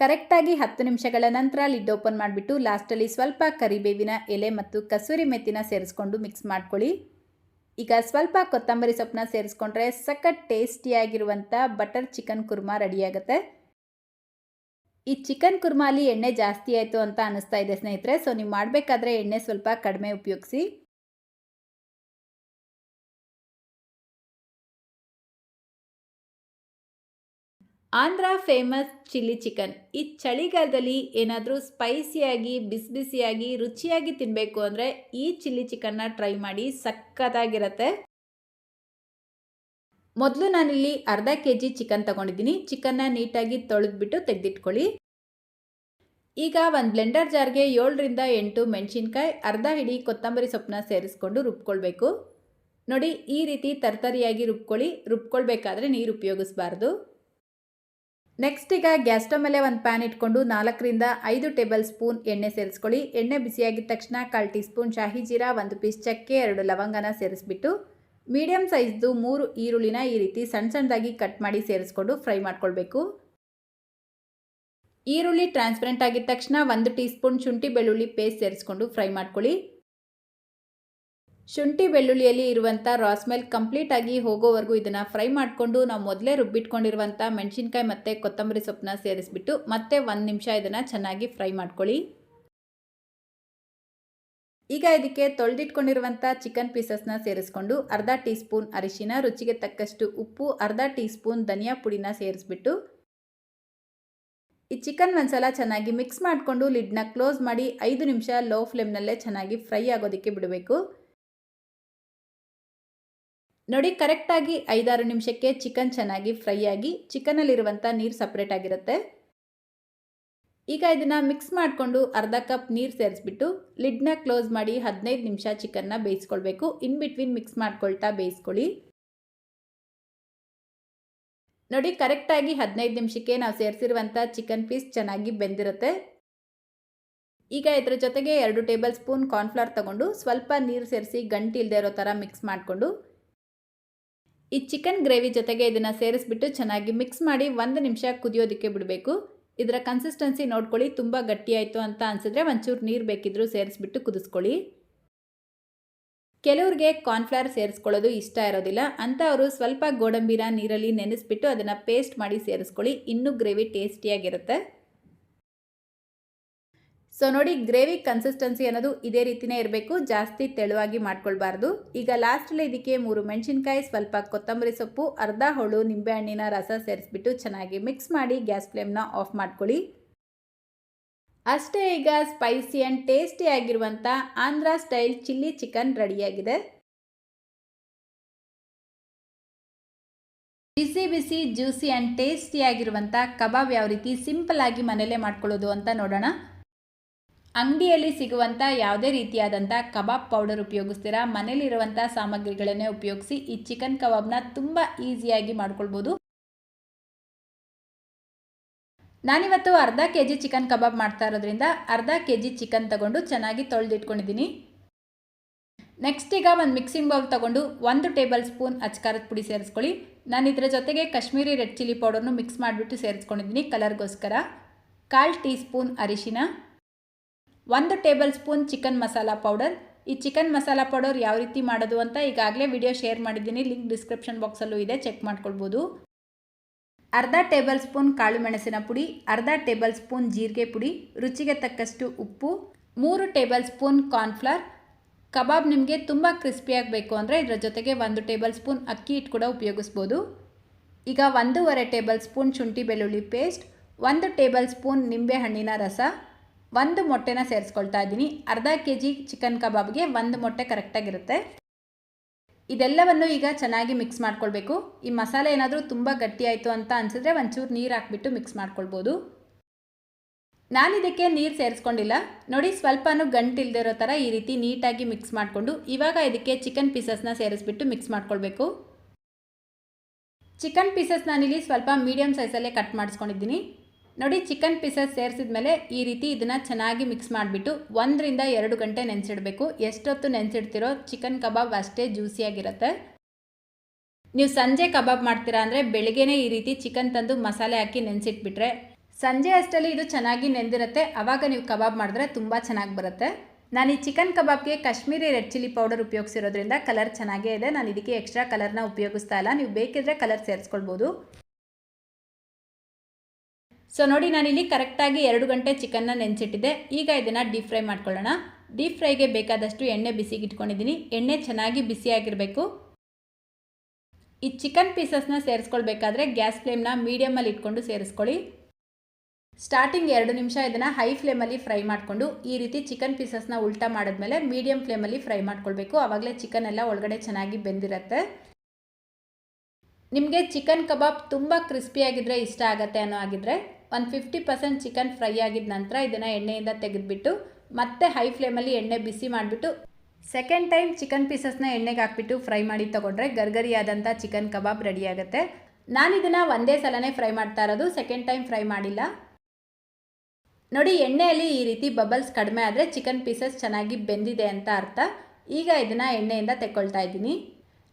ಕರೆಕ್ಟಾಗಿ ಹತ್ತು ನಿಮಿಷಗಳ ನಂತರ ಲಿಡ್ ಓಪನ್ ಮಾಡಿಬಿಟ್ಟು ಲಾಸ್ಟಲ್ಲಿ ಸ್ವಲ್ಪ ಕರಿಬೇವಿನ ಎಲೆ ಮತ್ತು ಕಸೂರಿ ಮೆತ್ತಿನ ಸೇರಿಸ್ಕೊಂಡು ಮಿಕ್ಸ್ ಮಾಡ್ಕೊಳ್ಳಿ. ಈಗ ಸ್ವಲ್ಪ ಕೊತ್ತಂಬರಿ ಸೊಪ್ಪನ್ನ ಸೇರಿಸ್ಕೊಂಡ್ರೆ ಸಖತ್ ಟೇಸ್ಟಿಯಾಗಿರುವಂಥ ಬಟರ್ ಚಿಕನ್ ಕುರ್ಮಾ ರೆಡಿಯಾಗುತ್ತೆ ಈ ಚಿಕನ್ ಕುರ್ಮಾಲಿ ಎಣ್ಣೆ ಜಾಸ್ತಿ ಆಯಿತು ಅಂತ ಅನಿಸ್ತಾ ಇದೆ ಸ್ನೇಹಿತರೆ ಸೊ ನೀವು ಮಾಡಬೇಕಾದ್ರೆ ಎಣ್ಣೆ ಸ್ವಲ್ಪ ಕಡಿಮೆ ಉಪಯೋಗಿಸಿ. Andhra famous chilli chicken. ಈ ಚಳಿಗಾಲದಲ್ಲಿ ಏನಾದರೂ ಸ್ಪೈಸಿಯಾಗಿ ಬಿಸಿ ಬಿಸಿಯಾಗಿ ರುಚಿಯಾಗಿ ತಿನ್ನಬೇಕು ಅಂದರೆ ಈ ಚಿಲ್ಲಿ ಚಿಕನ್ನ ಟ್ರೈ ಮಾಡಿ ಸಕ್ಕತ್ತಾಗಿರುತ್ತೆ ಮೊದಲು ನಾನಿಲ್ಲಿ ಅರ್ಧ ಕೆ ಜಿ ಚಿಕನ್ ತಗೊಂಡಿದ್ದೀನಿ. ಚಿಕನ್ನ ನೀಟಾಗಿ ತೊಳೆದ್ಬಿಟ್ಟು ತೆಗೆದಿಟ್ಕೊಳ್ಳಿ. ಈಗ ಒಂದು ಬ್ಲೆಂಡರ್ ಜಾರ್ಗೆ ಏಳರಿಂದ ಎಂಟು ಮೆಣಸಿನ್ಕಾಯಿ, ಅರ್ಧ ಹಿಡಿ ಕೊತ್ತಂಬರಿ ಸೊಪ್ಪನ್ನ ಸೇರಿಸ್ಕೊಂಡು ರುಬ್ಕೊಳ್ಬೇಕು. ನೋಡಿ, ಈ ರೀತಿ ತರ್ತರಿಯಾಗಿ ರುಬ್ಕೊಳ್ಳಿ. ರುಬ್ಕೊಳ್ಬೇಕಾದ್ರೆ ನೀರು ಉಪಯೋಗಿಸ್ಬಾರ್ದು. ನೆಕ್ಸ್ಟ್ ಈಗ ಗ್ಯಾಸ್ ಸ್ಟವ್ ಮೇಲೆ ಒಂದು ಪ್ಯಾನ್ ಇಟ್ಕೊಂಡು ನಾಲ್ಕರಿಂದ ಐದು ಟೇಬಲ್ ಸ್ಪೂನ್ ಎಣ್ಣೆ ಸೇರಿಸ್ಕೊಳ್ಳಿ. ಎಣ್ಣೆ ಬಿಸಿಯಾಗಿದ್ದ ತಕ್ಷಣ ಕಾಲು ಟೀ ಸ್ಪೂನ್ ಶಾಹಿ ಜೀರಾ, ಒಂದು ಪೀಸ್ ಚಕ್ಕೆ, ಎರಡು ಲವಂಗನ ಸೇರಿಸ್ಬಿಟ್ಟು ಮೀಡಿಯಮ್ ಸೈಜ್ದು ಮೂರು ಈರುಳ್ಳಿನ ಈ ರೀತಿ ಸಣ್ಣ ಸಣ್ಣದಾಗಿ ಕಟ್ ಮಾಡಿ ಸೇರಿಸ್ಕೊಂಡು ಫ್ರೈ ಮಾಡ್ಕೊಳ್ಬೇಕು. ಈರುಳ್ಳಿ ಟ್ರಾನ್ಸ್ಪರೆಂಟ್ ಆಗಿದ ತಕ್ಷಣ ಒಂದು ಟೀ ಸ್ಪೂನ್ ಶುಂಠಿ ಬೆಳ್ಳುಳ್ಳಿ ಪೇಸ್ಟ್ ಸೇರಿಸ್ಕೊಂಡು ಫ್ರೈ ಮಾಡ್ಕೊಳ್ಳಿ. ಶುಂಠಿ ಬೆಳ್ಳುಳ್ಳಿಯಲ್ಲಿ ಇರುವಂಥ ರಾಸ್ಮೆಲ್ ಕಂಪ್ಲೀಟ್ ಆಗಿ ಹೋಗೋವರೆಗೂ ಇದನ್ನು ಫ್ರೈ ಮಾಡಿಕೊಂಡು ನಾವು ಮೊದಲೇ ರುಬ್ಬಿಟ್ಕೊಂಡಿರುವಂಥ ಮೆಣಸಿನ್ಕಾಯಿ ಮತ್ತು ಕೊತ್ತಂಬರಿ ಸೊಪ್ಪನ್ನ ಸೇರಿಸ್ಬಿಟ್ಟು ಮತ್ತೆ ಒಂದು ನಿಮಿಷ ಇದನ್ನು ಚೆನ್ನಾಗಿ ಫ್ರೈ ಮಾಡ್ಕೊಳ್ಳಿ. ಈಗ ಇದಕ್ಕೆ ತೊಳೆದಿಟ್ಕೊಂಡಿರುವಂಥ ಚಿಕನ್ ಪೀಸಸ್ನ ಸೇರಿಸ್ಕೊಂಡು ಅರ್ಧ ಟೀ ಸ್ಪೂನ್ ಅರಿಶಿನ, ರುಚಿಗೆ ತಕ್ಕಷ್ಟು ಉಪ್ಪು, ಅರ್ಧ ಟೀ ಸ್ಪೂನ್ ಧನಿಯಾ ಪುಡಿನ ಸೇರಿಸ್ಬಿಟ್ಟು ಈ ಚಿಕನ್ ಒಂದ್ಸಲ ಚೆನ್ನಾಗಿ ಮಿಕ್ಸ್ ಮಾಡಿಕೊಂಡು ಲಿಡ್ನ ಕ್ಲೋಸ್ ಮಾಡಿ ಐದು ನಿಮಿಷ ಲೋ ಫ್ಲೇಮ್ನಲ್ಲೇ ಚೆನ್ನಾಗಿ ಫ್ರೈ ಆಗೋದಕ್ಕೆ ಬಿಡಬೇಕು. ನೋಡಿ, ಕರೆಕ್ಟಾಗಿ ಐದಾರು ನಿಮಿಷಕ್ಕೆ ಚಿಕನ್ ಚೆನ್ನಾಗಿ ಫ್ರೈ ಆಗಿ ಚಿಕನಲ್ಲಿರುವಂಥ ನೀರು ಸಪ್ರೇಟ್ ಆಗಿರುತ್ತೆ ಈಗ ಇದನ್ನು ಮಿಕ್ಸ್ ಮಾಡಿಕೊಂಡು ಅರ್ಧ ಕಪ್ ನೀರು ಸೇರಿಸ್ಬಿಟ್ಟು ಲಿಡ್ನ ಕ್ಲೋಸ್ ಮಾಡಿ ಹದಿನೈದು ನಿಮಿಷ ಚಿಕನ್ನ ಬೇಯಿಸ್ಕೊಳ್ಬೇಕು. ಇನ್ ಬಿಟ್ವೀನ್ ಮಿಕ್ಸ್ ಮಾಡ್ಕೊಳ್ತಾ ಬೇಯಿಸ್ಕೊಳ್ಳಿ. ನೋಡಿ ಕರೆಕ್ಟಾಗಿ ಹದಿನೈದು ನಿಮಿಷಕ್ಕೆ ನಾವು ಸೇರಿಸಿರುವಂಥ ಚಿಕನ್ ಪೀಸ್ ಚೆನ್ನಾಗಿ ಬೆಂದಿರುತ್ತೆ. ಈಗ ಇದರ ಜೊತೆಗೆ ಎರಡು ಟೇಬಲ್ ಸ್ಪೂನ್ ಕಾರ್ನ್ಫ್ಲವರ್ ತಗೊಂಡು ಸ್ವಲ್ಪ ನೀರು ಸೇರಿಸಿ ಗಂಟು ಇಲ್ಲದೆ ಇರೋ ಥರ ಮಿಕ್ಸ್ ಮಾಡಿಕೊಂಡು ಈ ಚಿಕನ್ ಗ್ರೇವಿ ಜೊತೆಗೆ ಇದನ್ನು ಸೇರಿಸ್ಬಿಟ್ಟು ಚೆನ್ನಾಗಿ ಮಿಕ್ಸ್ ಮಾಡಿ ಒಂದು ನಿಮಿಷ ಕುದಿಯೋದಕ್ಕೆ ಬಿಡಬೇಕು. ಇದರ ಕನ್ಸಿಸ್ಟೆನ್ಸಿ ನೋಡ್ಕೊಳ್ಳಿ, ತುಂಬ ಗಟ್ಟಿಯಾಯಿತು ಅಂತ ಅನಿಸಿದ್ರೆ ಒಂಚೂರು ನೀರು ಬೇಕಿದ್ರೂ ಸೇರಿಸ್ಬಿಟ್ಟು ಕುದಿಸ್ಕೊಳ್ಳಿ. ಕೆಲವ್ರಿಗೆ ಕಾರ್ನ್ಫ್ಲವರ್ ಸೇರಿಸ್ಕೊಳ್ಳೋದು ಇಷ್ಟ ಇರೋದಿಲ್ಲ. ಅಂತ ಅವರು ಸ್ವಲ್ಪ ಗೋಡಂಬಿನ ನೀರಲ್ಲಿ ನೆನೆಸ್ಬಿಟ್ಟು ಅದನ್ನು ಪೇಸ್ಟ್ ಮಾಡಿ ಸೇರಿಸ್ಕೊಳ್ಳಿ. ಇನ್ನೂ ಗ್ರೇವಿ ಟೇಸ್ಟಿಯಾಗಿರುತ್ತೆ ಸೊ ನೋಡಿ ಗ್ರೇವಿ ಕನ್ಸಿಸ್ಟೆನ್ಸಿ ಅನ್ನೋದು ಇದೇ ರೀತಿನೇ ಇರಬೇಕು. ಜಾಸ್ತಿ ತೆಳುವಾಗಿ ಮಾಡ್ಕೊಳ್ಬಾರ್ದು. ಈಗ ಲಾಸ್ಟಲ್ಲಿ ಇದಕ್ಕೆ ಮೂರು ಮೆಣಸಿನ್ಕಾಯಿ, ಸ್ವಲ್ಪ ಕೊತ್ತಂಬರಿ ಸೊಪ್ಪು, ಅರ್ಧ ಹೋಳು ನಿಂಬೆಹಣ್ಣಿನ ರಸ ಸೇರಿಸ್ಬಿಟ್ಟು ಚೆನ್ನಾಗಿ ಮಿಕ್ಸ್ ಮಾಡಿ ಗ್ಯಾಸ್ ಫ್ಲೇಮ್ನ ಆಫ್ ಮಾಡ್ಕೊಳ್ಳಿ. ಅಷ್ಟೇ ಈಗ ಸ್ಪೈಸಿ ಆ್ಯಂಡ್ ಟೇಸ್ಟಿ ಆಗಿರುವಂಥ ಆಂಧ್ರ ಸ್ಟೈಲ್ ಚಿಲ್ಲಿ ಚಿಕನ್ ರೆಡಿಯಾಗಿದೆ ಬಿಸಿ ಬಿಸಿ ಜ್ಯೂಸಿ ಆ್ಯಂಡ್ ಟೇಸ್ಟಿ ಆಗಿರುವಂಥ ಕಬಾಬ್ ಯಾವ ರೀತಿ ಸಿಂಪಲ್ ಆಗಿ ಮನೇಲೇ ಮಾಡ್ಕೊಳ್ಳೋದು ಅಂತ ನೋಡೋಣ. ಅಂಗಡಿಯಲ್ಲಿ ಸಿಗುವಂಥ ಯಾವುದೇ ರೀತಿಯಾದಂಥ ಕಬಾಬ್ ಪೌಡರ್ ಉಪಯೋಗಿಸ್ತೀರಾ? ಮನೇಲಿರುವಂಥ ಸಾಮಗ್ರಿಗಳನ್ನೇ ಉಪಯೋಗಿಸಿ ಈ ಚಿಕನ್ ಕಬಾಬ್ನ ತುಂಬ ಈಸಿಯಾಗಿ ಮಾಡ್ಕೊಳ್ಬೋದು. ನಾನಿವತ್ತು ಅರ್ಧ ಕೆ ಜಿ ಚಿಕನ್ ಕಬಾಬ್ ಮಾಡ್ತಾ ಇರೋದ್ರಿಂದ ಅರ್ಧ ಕೆ ಜಿ ಚಿಕನ್ ತಗೊಂಡು ಚೆನ್ನಾಗಿ ತೊಳೆದಿಟ್ಕೊಂಡಿದ್ದೀನಿ. ನೆಕ್ಸ್ಟ್ ಈಗ ಒಂದು ಮಿಕ್ಸಿಂಗ್ ಬೌಲ್ ತಗೊಂಡು ಒಂದು ಟೇಬಲ್ ಸ್ಪೂನ್ ಅಚ್ಕಾರದ ಪುಡಿ ಸೇರಿಸ್ಕೊಳ್ಳಿ. ನಾನು ಇದರ ಜೊತೆಗೆ ಕಾಶ್ಮೀರಿ ರೆಡ್ ಚಿಲ್ಲಿ ಪೌಡರ್ನು ಮಿಕ್ಸ್ ಮಾಡಿಬಿಟ್ಟು ಸೇರಿಸ್ಕೊಂಡಿದ್ದೀನಿ ಕಲರ್ಗೋಸ್ಕರ. ಕಾಲು ಟೀ ಸ್ಪೂನ್ ಅರಿಶಿನ. ಒಂದು tablespoon chicken masala powder. ಈ ಚಿಕನ್ ಮಸಾಲ ಪೌಡರ್ ಯಾವ ರೀತಿ ಮಾಡೋದು ಅಂತ ಈಗಾಗಲೇ ವಿಡಿಯೋ ಶೇರ್ ಮಾಡಿದ್ದೀನಿ. ಲಿಂಕ್ ಡಿಸ್ಕ್ರಿಪ್ಷನ್ ಬಾಕ್ಸಲ್ಲೂ ಇದೆ, ಚೆಕ್ ಮಾಡ್ಕೊಳ್ಬೋದು. ಅರ್ಧ ಟೇಬಲ್ ಸ್ಪೂನ್ ಕಾಳು ಮೆಣಸಿನ ಪುಡಿ, ಅರ್ಧ ಟೇಬಲ್ ಸ್ಪೂನ್ ಜೀರಿಗೆ ಪುಡಿ, ರುಚಿಗೆ ತಕ್ಕಷ್ಟು ಉಪ್ಪು, ಮೂರು ಟೇಬಲ್ ಸ್ಪೂನ್ ಕಾರ್ನ್ಫ್ಲವರ್ ಕಬಾಬ್ ನಿಮಗೆ ತುಂಬ ಕ್ರಿಸ್ಪಿಯಾಗಿ ಬೇಕು ಅಂದರೆ ಇದರ ಜೊತೆಗೆ ಒಂದು ಟೇಬಲ್ ಸ್ಪೂನ್ ಅಕ್ಕಿ ಹಿಟ್ಟು ಕೂಡ ಉಪಯೋಗಿಸ್ಬೋದು. ಈಗ ಒಂದೂವರೆ ಟೇಬಲ್ ಸ್ಪೂನ್ ಶುಂಠಿ ಬೆಳ್ಳುಳ್ಳಿ ಪೇಸ್ಟ್, ಒಂದು ಟೇಬಲ್ ಸ್ಪೂನ್ ನಿಂಬೆಹಣ್ಣಿನ ರಸ ಒಂದು ಮೊಟ್ಟೆನ ಸೇರಿಸ್ಕೊಳ್ತಾ ಇದ್ದೀನಿ. ಅರ್ಧ ಕೆ ಜಿ ಚಿಕನ್ ಕಬಾಬ್ಗೆ ಒಂದು ಮೊಟ್ಟೆ ಕರೆಕ್ಟಾಗಿರುತ್ತೆ. ಇದೆಲ್ಲವನ್ನು ಈಗ ಚೆನ್ನಾಗಿ ಮಿಕ್ಸ್ ಮಾಡ್ಕೊಳ್ಬೇಕು. ಈ ಮಸಾಲೆ ಏನಾದರೂ ತುಂಬ ಗಟ್ಟಿಯಾಯಿತು ಅಂತ ಅನಿಸಿದ್ರೆ ಒಂಚೂರು ನೀರು ಹಾಕ್ಬಿಟ್ಟು ಮಿಕ್ಸ್ ಮಾಡ್ಕೊಳ್ಬೋದು. ನಾನು ಇದಕ್ಕೆ ನೀರು ಸೇರಿಸ್ಕೊಂಡಿಲ್ಲ. ನೋಡಿ ಸ್ವಲ್ಪನೂ ಗಂಟಿಲ್ದಿರೋ ಥರ ಈ ರೀತಿ ನೀಟಾಗಿ ಮಿಕ್ಸ್ ಮಾಡಿಕೊಂಡು ಇವಾಗ ಇದಕ್ಕೆ ಚಿಕನ್ ಪೀಸಸ್ನ ಸೇರಿಸ್ಬಿಟ್ಟು ಮಿಕ್ಸ್ ಮಾಡ್ಕೊಳ್ಬೇಕು. ಚಿಕನ್ ಪೀಸಸ್ ನಾನಿಲ್ಲಿ ಸ್ವಲ್ಪ ಮೀಡಿಯಮ್ ಸೈಜಲ್ಲೇ ಕಟ್ ಮಾಡಿಸ್ಕೊಂಡಿದ್ದೀನಿ. ನೋಡಿ ಚಿಕನ್ ಪೀಸಸ್ ಸೇರಿಸಿದ ಮೇಲೆ ಈ ರೀತಿ ಇದನ್ನು ಚೆನ್ನಾಗಿ ಮಿಕ್ಸ್ ಮಾಡಿಬಿಟ್ಟು ಒಂದರಿಂದ ಎರಡು ಗಂಟೆ ನೆನೆಸಿಡಬೇಕು. ಎಷ್ಟೊತ್ತು ನೆನೆಸಿಡ್ತಿರೋ ಚಿಕನ್ ಕಬಾಬ್ ಅಷ್ಟೇ ಜ್ಯೂಸಿಯಾಗಿರುತ್ತೆ ನೀವು ಸಂಜೆ ಕಬಾಬ್ ಮಾಡ್ತೀರಾ ಅಂದರೆ ಬೆಳಗ್ಗೆನೇ ಈ ರೀತಿ ಚಿಕನ್ ತಂದು ಮಸಾಲೆ ಹಾಕಿ ನೆನೆಸಿಟ್ಬಿಟ್ರೆ ಸಂಜೆ ಅಷ್ಟರಲ್ಲಿ ಇದು ಚೆನ್ನಾಗಿ ನೆಂದಿರುತ್ತೆ. ಆವಾಗ ನೀವು ಕಬಾಬ್ ಮಾಡಿದ್ರೆ ತುಂಬ ಚೆನ್ನಾಗಿ ಬರುತ್ತೆ. ನಾನು ಈ ಚಿಕನ್ ಕಬಾಬ್ಗೆ ಕಾಶ್ಮೀರಿ ರೆಡ್ ಚಿಲ್ಲಿ ಪೌಡರ್ ಉಪಯೋಗಿಸಿರೋದ್ರಿಂದ ಕಲರ್ ಚೆನ್ನಾಗೇ ಇದೆ. ನಾನು ಇದಕ್ಕೆ ಎಕ್ಸ್ಟ್ರಾ ಕಲರ್ನ ಉಪಯೋಗಿಸ್ತಾ ಇಲ್ಲ. ನೀವು ಬೇಕಿದ್ರೆ ಕಲರ್ ಸೇರಿಸ್ಕೊಳ್ಬೋದು. ಸೊ ನೋಡಿ ನಾನಿಲ್ಲಿ ಕರೆಕ್ಟಾಗಿ ಎರಡು ಗಂಟೆ ಚಿಕನ್ನ ನೆನೆಸಿಟ್ಟಿದ್ದೆ. ಈಗ ಇದನ್ನು ಡೀಪ್ ಫ್ರೈ ಮಾಡ್ಕೊಳ್ಳೋಣ. ಡೀಪ್ ಫ್ರೈಗೆ ಬೇಕಾದಷ್ಟು ಎಣ್ಣೆ ಬಿಸಿಗೆ ಇಟ್ಕೊಂಡಿದ್ದೀನಿ ಎಣ್ಣೆ ಚೆನ್ನಾಗಿ ಬಿಸಿಯಾಗಿರಬೇಕು. ಈ ಚಿಕನ್ ಪೀಸಸ್ನ ಸೇರಿಸ್ಕೊಳ್ಬೇಕಾದ್ರೆ ಗ್ಯಾಸ್ ಫ್ಲೇಮ್ನ ಮೀಡಿಯಮಲ್ಲಿ ಇಟ್ಕೊಂಡು ಸೇರಿಸ್ಕೊಳ್ಳಿ. ಸ್ಟಾರ್ಟಿಂಗ್ ಎರಡು ನಿಮಿಷ ಇದನ್ನು ಹೈ ಫ್ಲೇಮಲ್ಲಿ ಫ್ರೈ ಮಾಡಿಕೊಂಡು, ಈ ರೀತಿ ಚಿಕನ್ ಪೀಸಸ್ನ ಉಲ್ಟಾ ಮಾಡಿದ್ಮೇಲೆ ಮೀಡಿಯಮ್ ಫ್ಲೇಮಲ್ಲಿ ಫ್ರೈ ಮಾಡ್ಕೊಳ್ಬೇಕು. ಆವಾಗಲೇ ಚಿಕನ್ ಎಲ್ಲ ಒಳಗಡೆ ಚೆನ್ನಾಗಿ ಬೆಂದಿರುತ್ತೆ. ನಿಮಗೆ ಚಿಕನ್ ಕಬಾಬ್ ತುಂಬ ಕ್ರಿಸ್ಪಿಯಾಗಿದ್ದರೆ ಇಷ್ಟ ಆಗುತ್ತೆ ಅನ್ನೋ ಆಗಿದ್ರೆ ಒಂದು ಫಿಫ್ಟಿ ಪರ್ಸೆಂಟ್ ಚಿಕನ್ ಫ್ರೈ ಆಗಿದ ನಂತರ ಇದನ್ನು ಎಣ್ಣೆಯಿಂದ ತೆಗೆದುಬಿಟ್ಟು ಮತ್ತೆ ಹೈ ಫ್ಲೇಮಲ್ಲಿ ಎಣ್ಣೆ ಬಿಸಿ ಮಾಡಿಬಿಟ್ಟು ಸೆಕೆಂಡ್ ಟೈಮ್ ಚಿಕನ್ ಪೀಸಸ್ನ ಎಣ್ಣೆಗೆ ಹಾಕ್ಬಿಟ್ಟು ಫ್ರೈ ಮಾಡಿ ತೊಗೊಂಡ್ರೆ ಗರ್ಗರಿಯಾದಂಥ ಚಿಕನ್ ಕಬಾಬ್ ರೆಡಿ ಆಗುತ್ತೆ. ನಾನು ಇದನ್ನು ಒಂದೇ ಸಲನೇ ಫ್ರೈ ಮಾಡ್ತಾ ಇರೋದು ಸೆಕೆಂಡ್ ಟೈಮ್ ಫ್ರೈ ಮಾಡಿಲ್ಲ. ನೋಡಿ, ಎಣ್ಣೆಯಲ್ಲಿ ಈ ರೀತಿ ಬಬಲ್ಸ್ ಕಡಿಮೆ ಆದರೆ ಚಿಕನ್ ಪೀಸಸ್ ಚೆನ್ನಾಗಿ ಬೆಂದಿದೆ ಅಂತ ಅರ್ಥ. ಈಗ ಇದನ್ನು ಎಣ್ಣೆಯಿಂದ ತೆಕ್ಕೊಳ್ತಾ ಇದ್ದೀನಿ.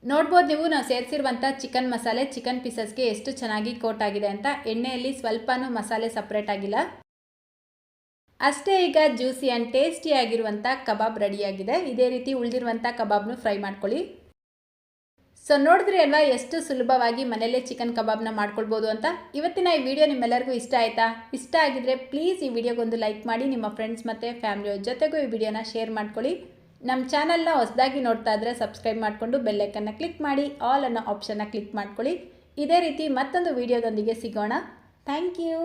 ನೋಡ್ಬೋದು ನೀವು, ನಾವು ಸೇರಿಸಿರುವಂಥ ಚಿಕನ್ ಮಸಾಲೆ ಚಿಕನ್ ಪೀಸಸ್ಗೆ ಎಷ್ಟು ಚೆನ್ನಾಗಿ ಕೋಟ್ ಆಗಿದೆ ಅಂತ ಎಣ್ಣೆಯಲ್ಲಿ ಸ್ವಲ್ಪನೂ ಮಸಾಲೆ ಸಪ್ರೇಟ್ ಆಗಿಲ್ಲ. ಅಷ್ಟೇ ಈಗ ಜ್ಯೂಸಿ ಆ್ಯಂಡ್ ಟೇಸ್ಟಿ ಆಗಿರುವಂಥ ಕಬಾಬ್ ರೆಡಿಯಾಗಿದೆ ಇದೇ ರೀತಿ ಉಳಿದಿರುವಂಥ ಕಬಾಬ್ನು ಫ್ರೈ ಮಾಡ್ಕೊಳ್ಳಿ. ಸೊ ನೋಡಿದ್ರಿ ಅಲ್ವಾ ಎಷ್ಟು ಸುಲಭವಾಗಿ ಮನೆಯಲ್ಲೇ ಚಿಕನ್ ಕಬಾಬ್ನ ಮಾಡ್ಕೊಳ್ಬೋದು ಅಂತ? ಇವತ್ತಿನ ಈ ವಿಡಿಯೋ ನಿಮ್ಮೆಲ್ಲರಿಗೂ ಇಷ್ಟ ಆಯಿತಾ? ಇಷ್ಟ ಆಗಿದ್ರೆ ಪ್ಲೀಸ್ ಈ ವಿಡಿಯೋಗೊಂದು ಲೈಕ್ ಮಾಡಿ, ನಿಮ್ಮ ಫ್ರೆಂಡ್ಸ್ ಮತ್ತು ಫ್ಯಾಮಿಲಿಯವ್ರ ಜೊತೆಗೂ ಈ ವಿಡಿಯೋನ ಶೇರ್ ಮಾಡ್ಕೊಳ್ಳಿ. ನಮ್ಮ ಚಾನಲ್ನ ಹೊಸದಾಗಿ ನೋಡ್ತಾ ಇದ್ದರೆ ಸಬ್ಸ್ಕ್ರೈಬ್ ಮಾಡಿಕೊಂಡು ಬೆಲ್ಲೈಕನ್ನು ಕ್ಲಿಕ್ ಮಾಡಿ, ಆಲ್ ಅನ್ನೋ ಆಪ್ಷನ್ನ ಕ್ಲಿಕ್ ಮಾಡ್ಕೊಳ್ಳಿ. ಇದೇ ರೀತಿ ಮತ್ತೊಂದು ವಿಡಿಯೋದೊಂದಿಗೆ ಸಿಗೋಣ. Thank you.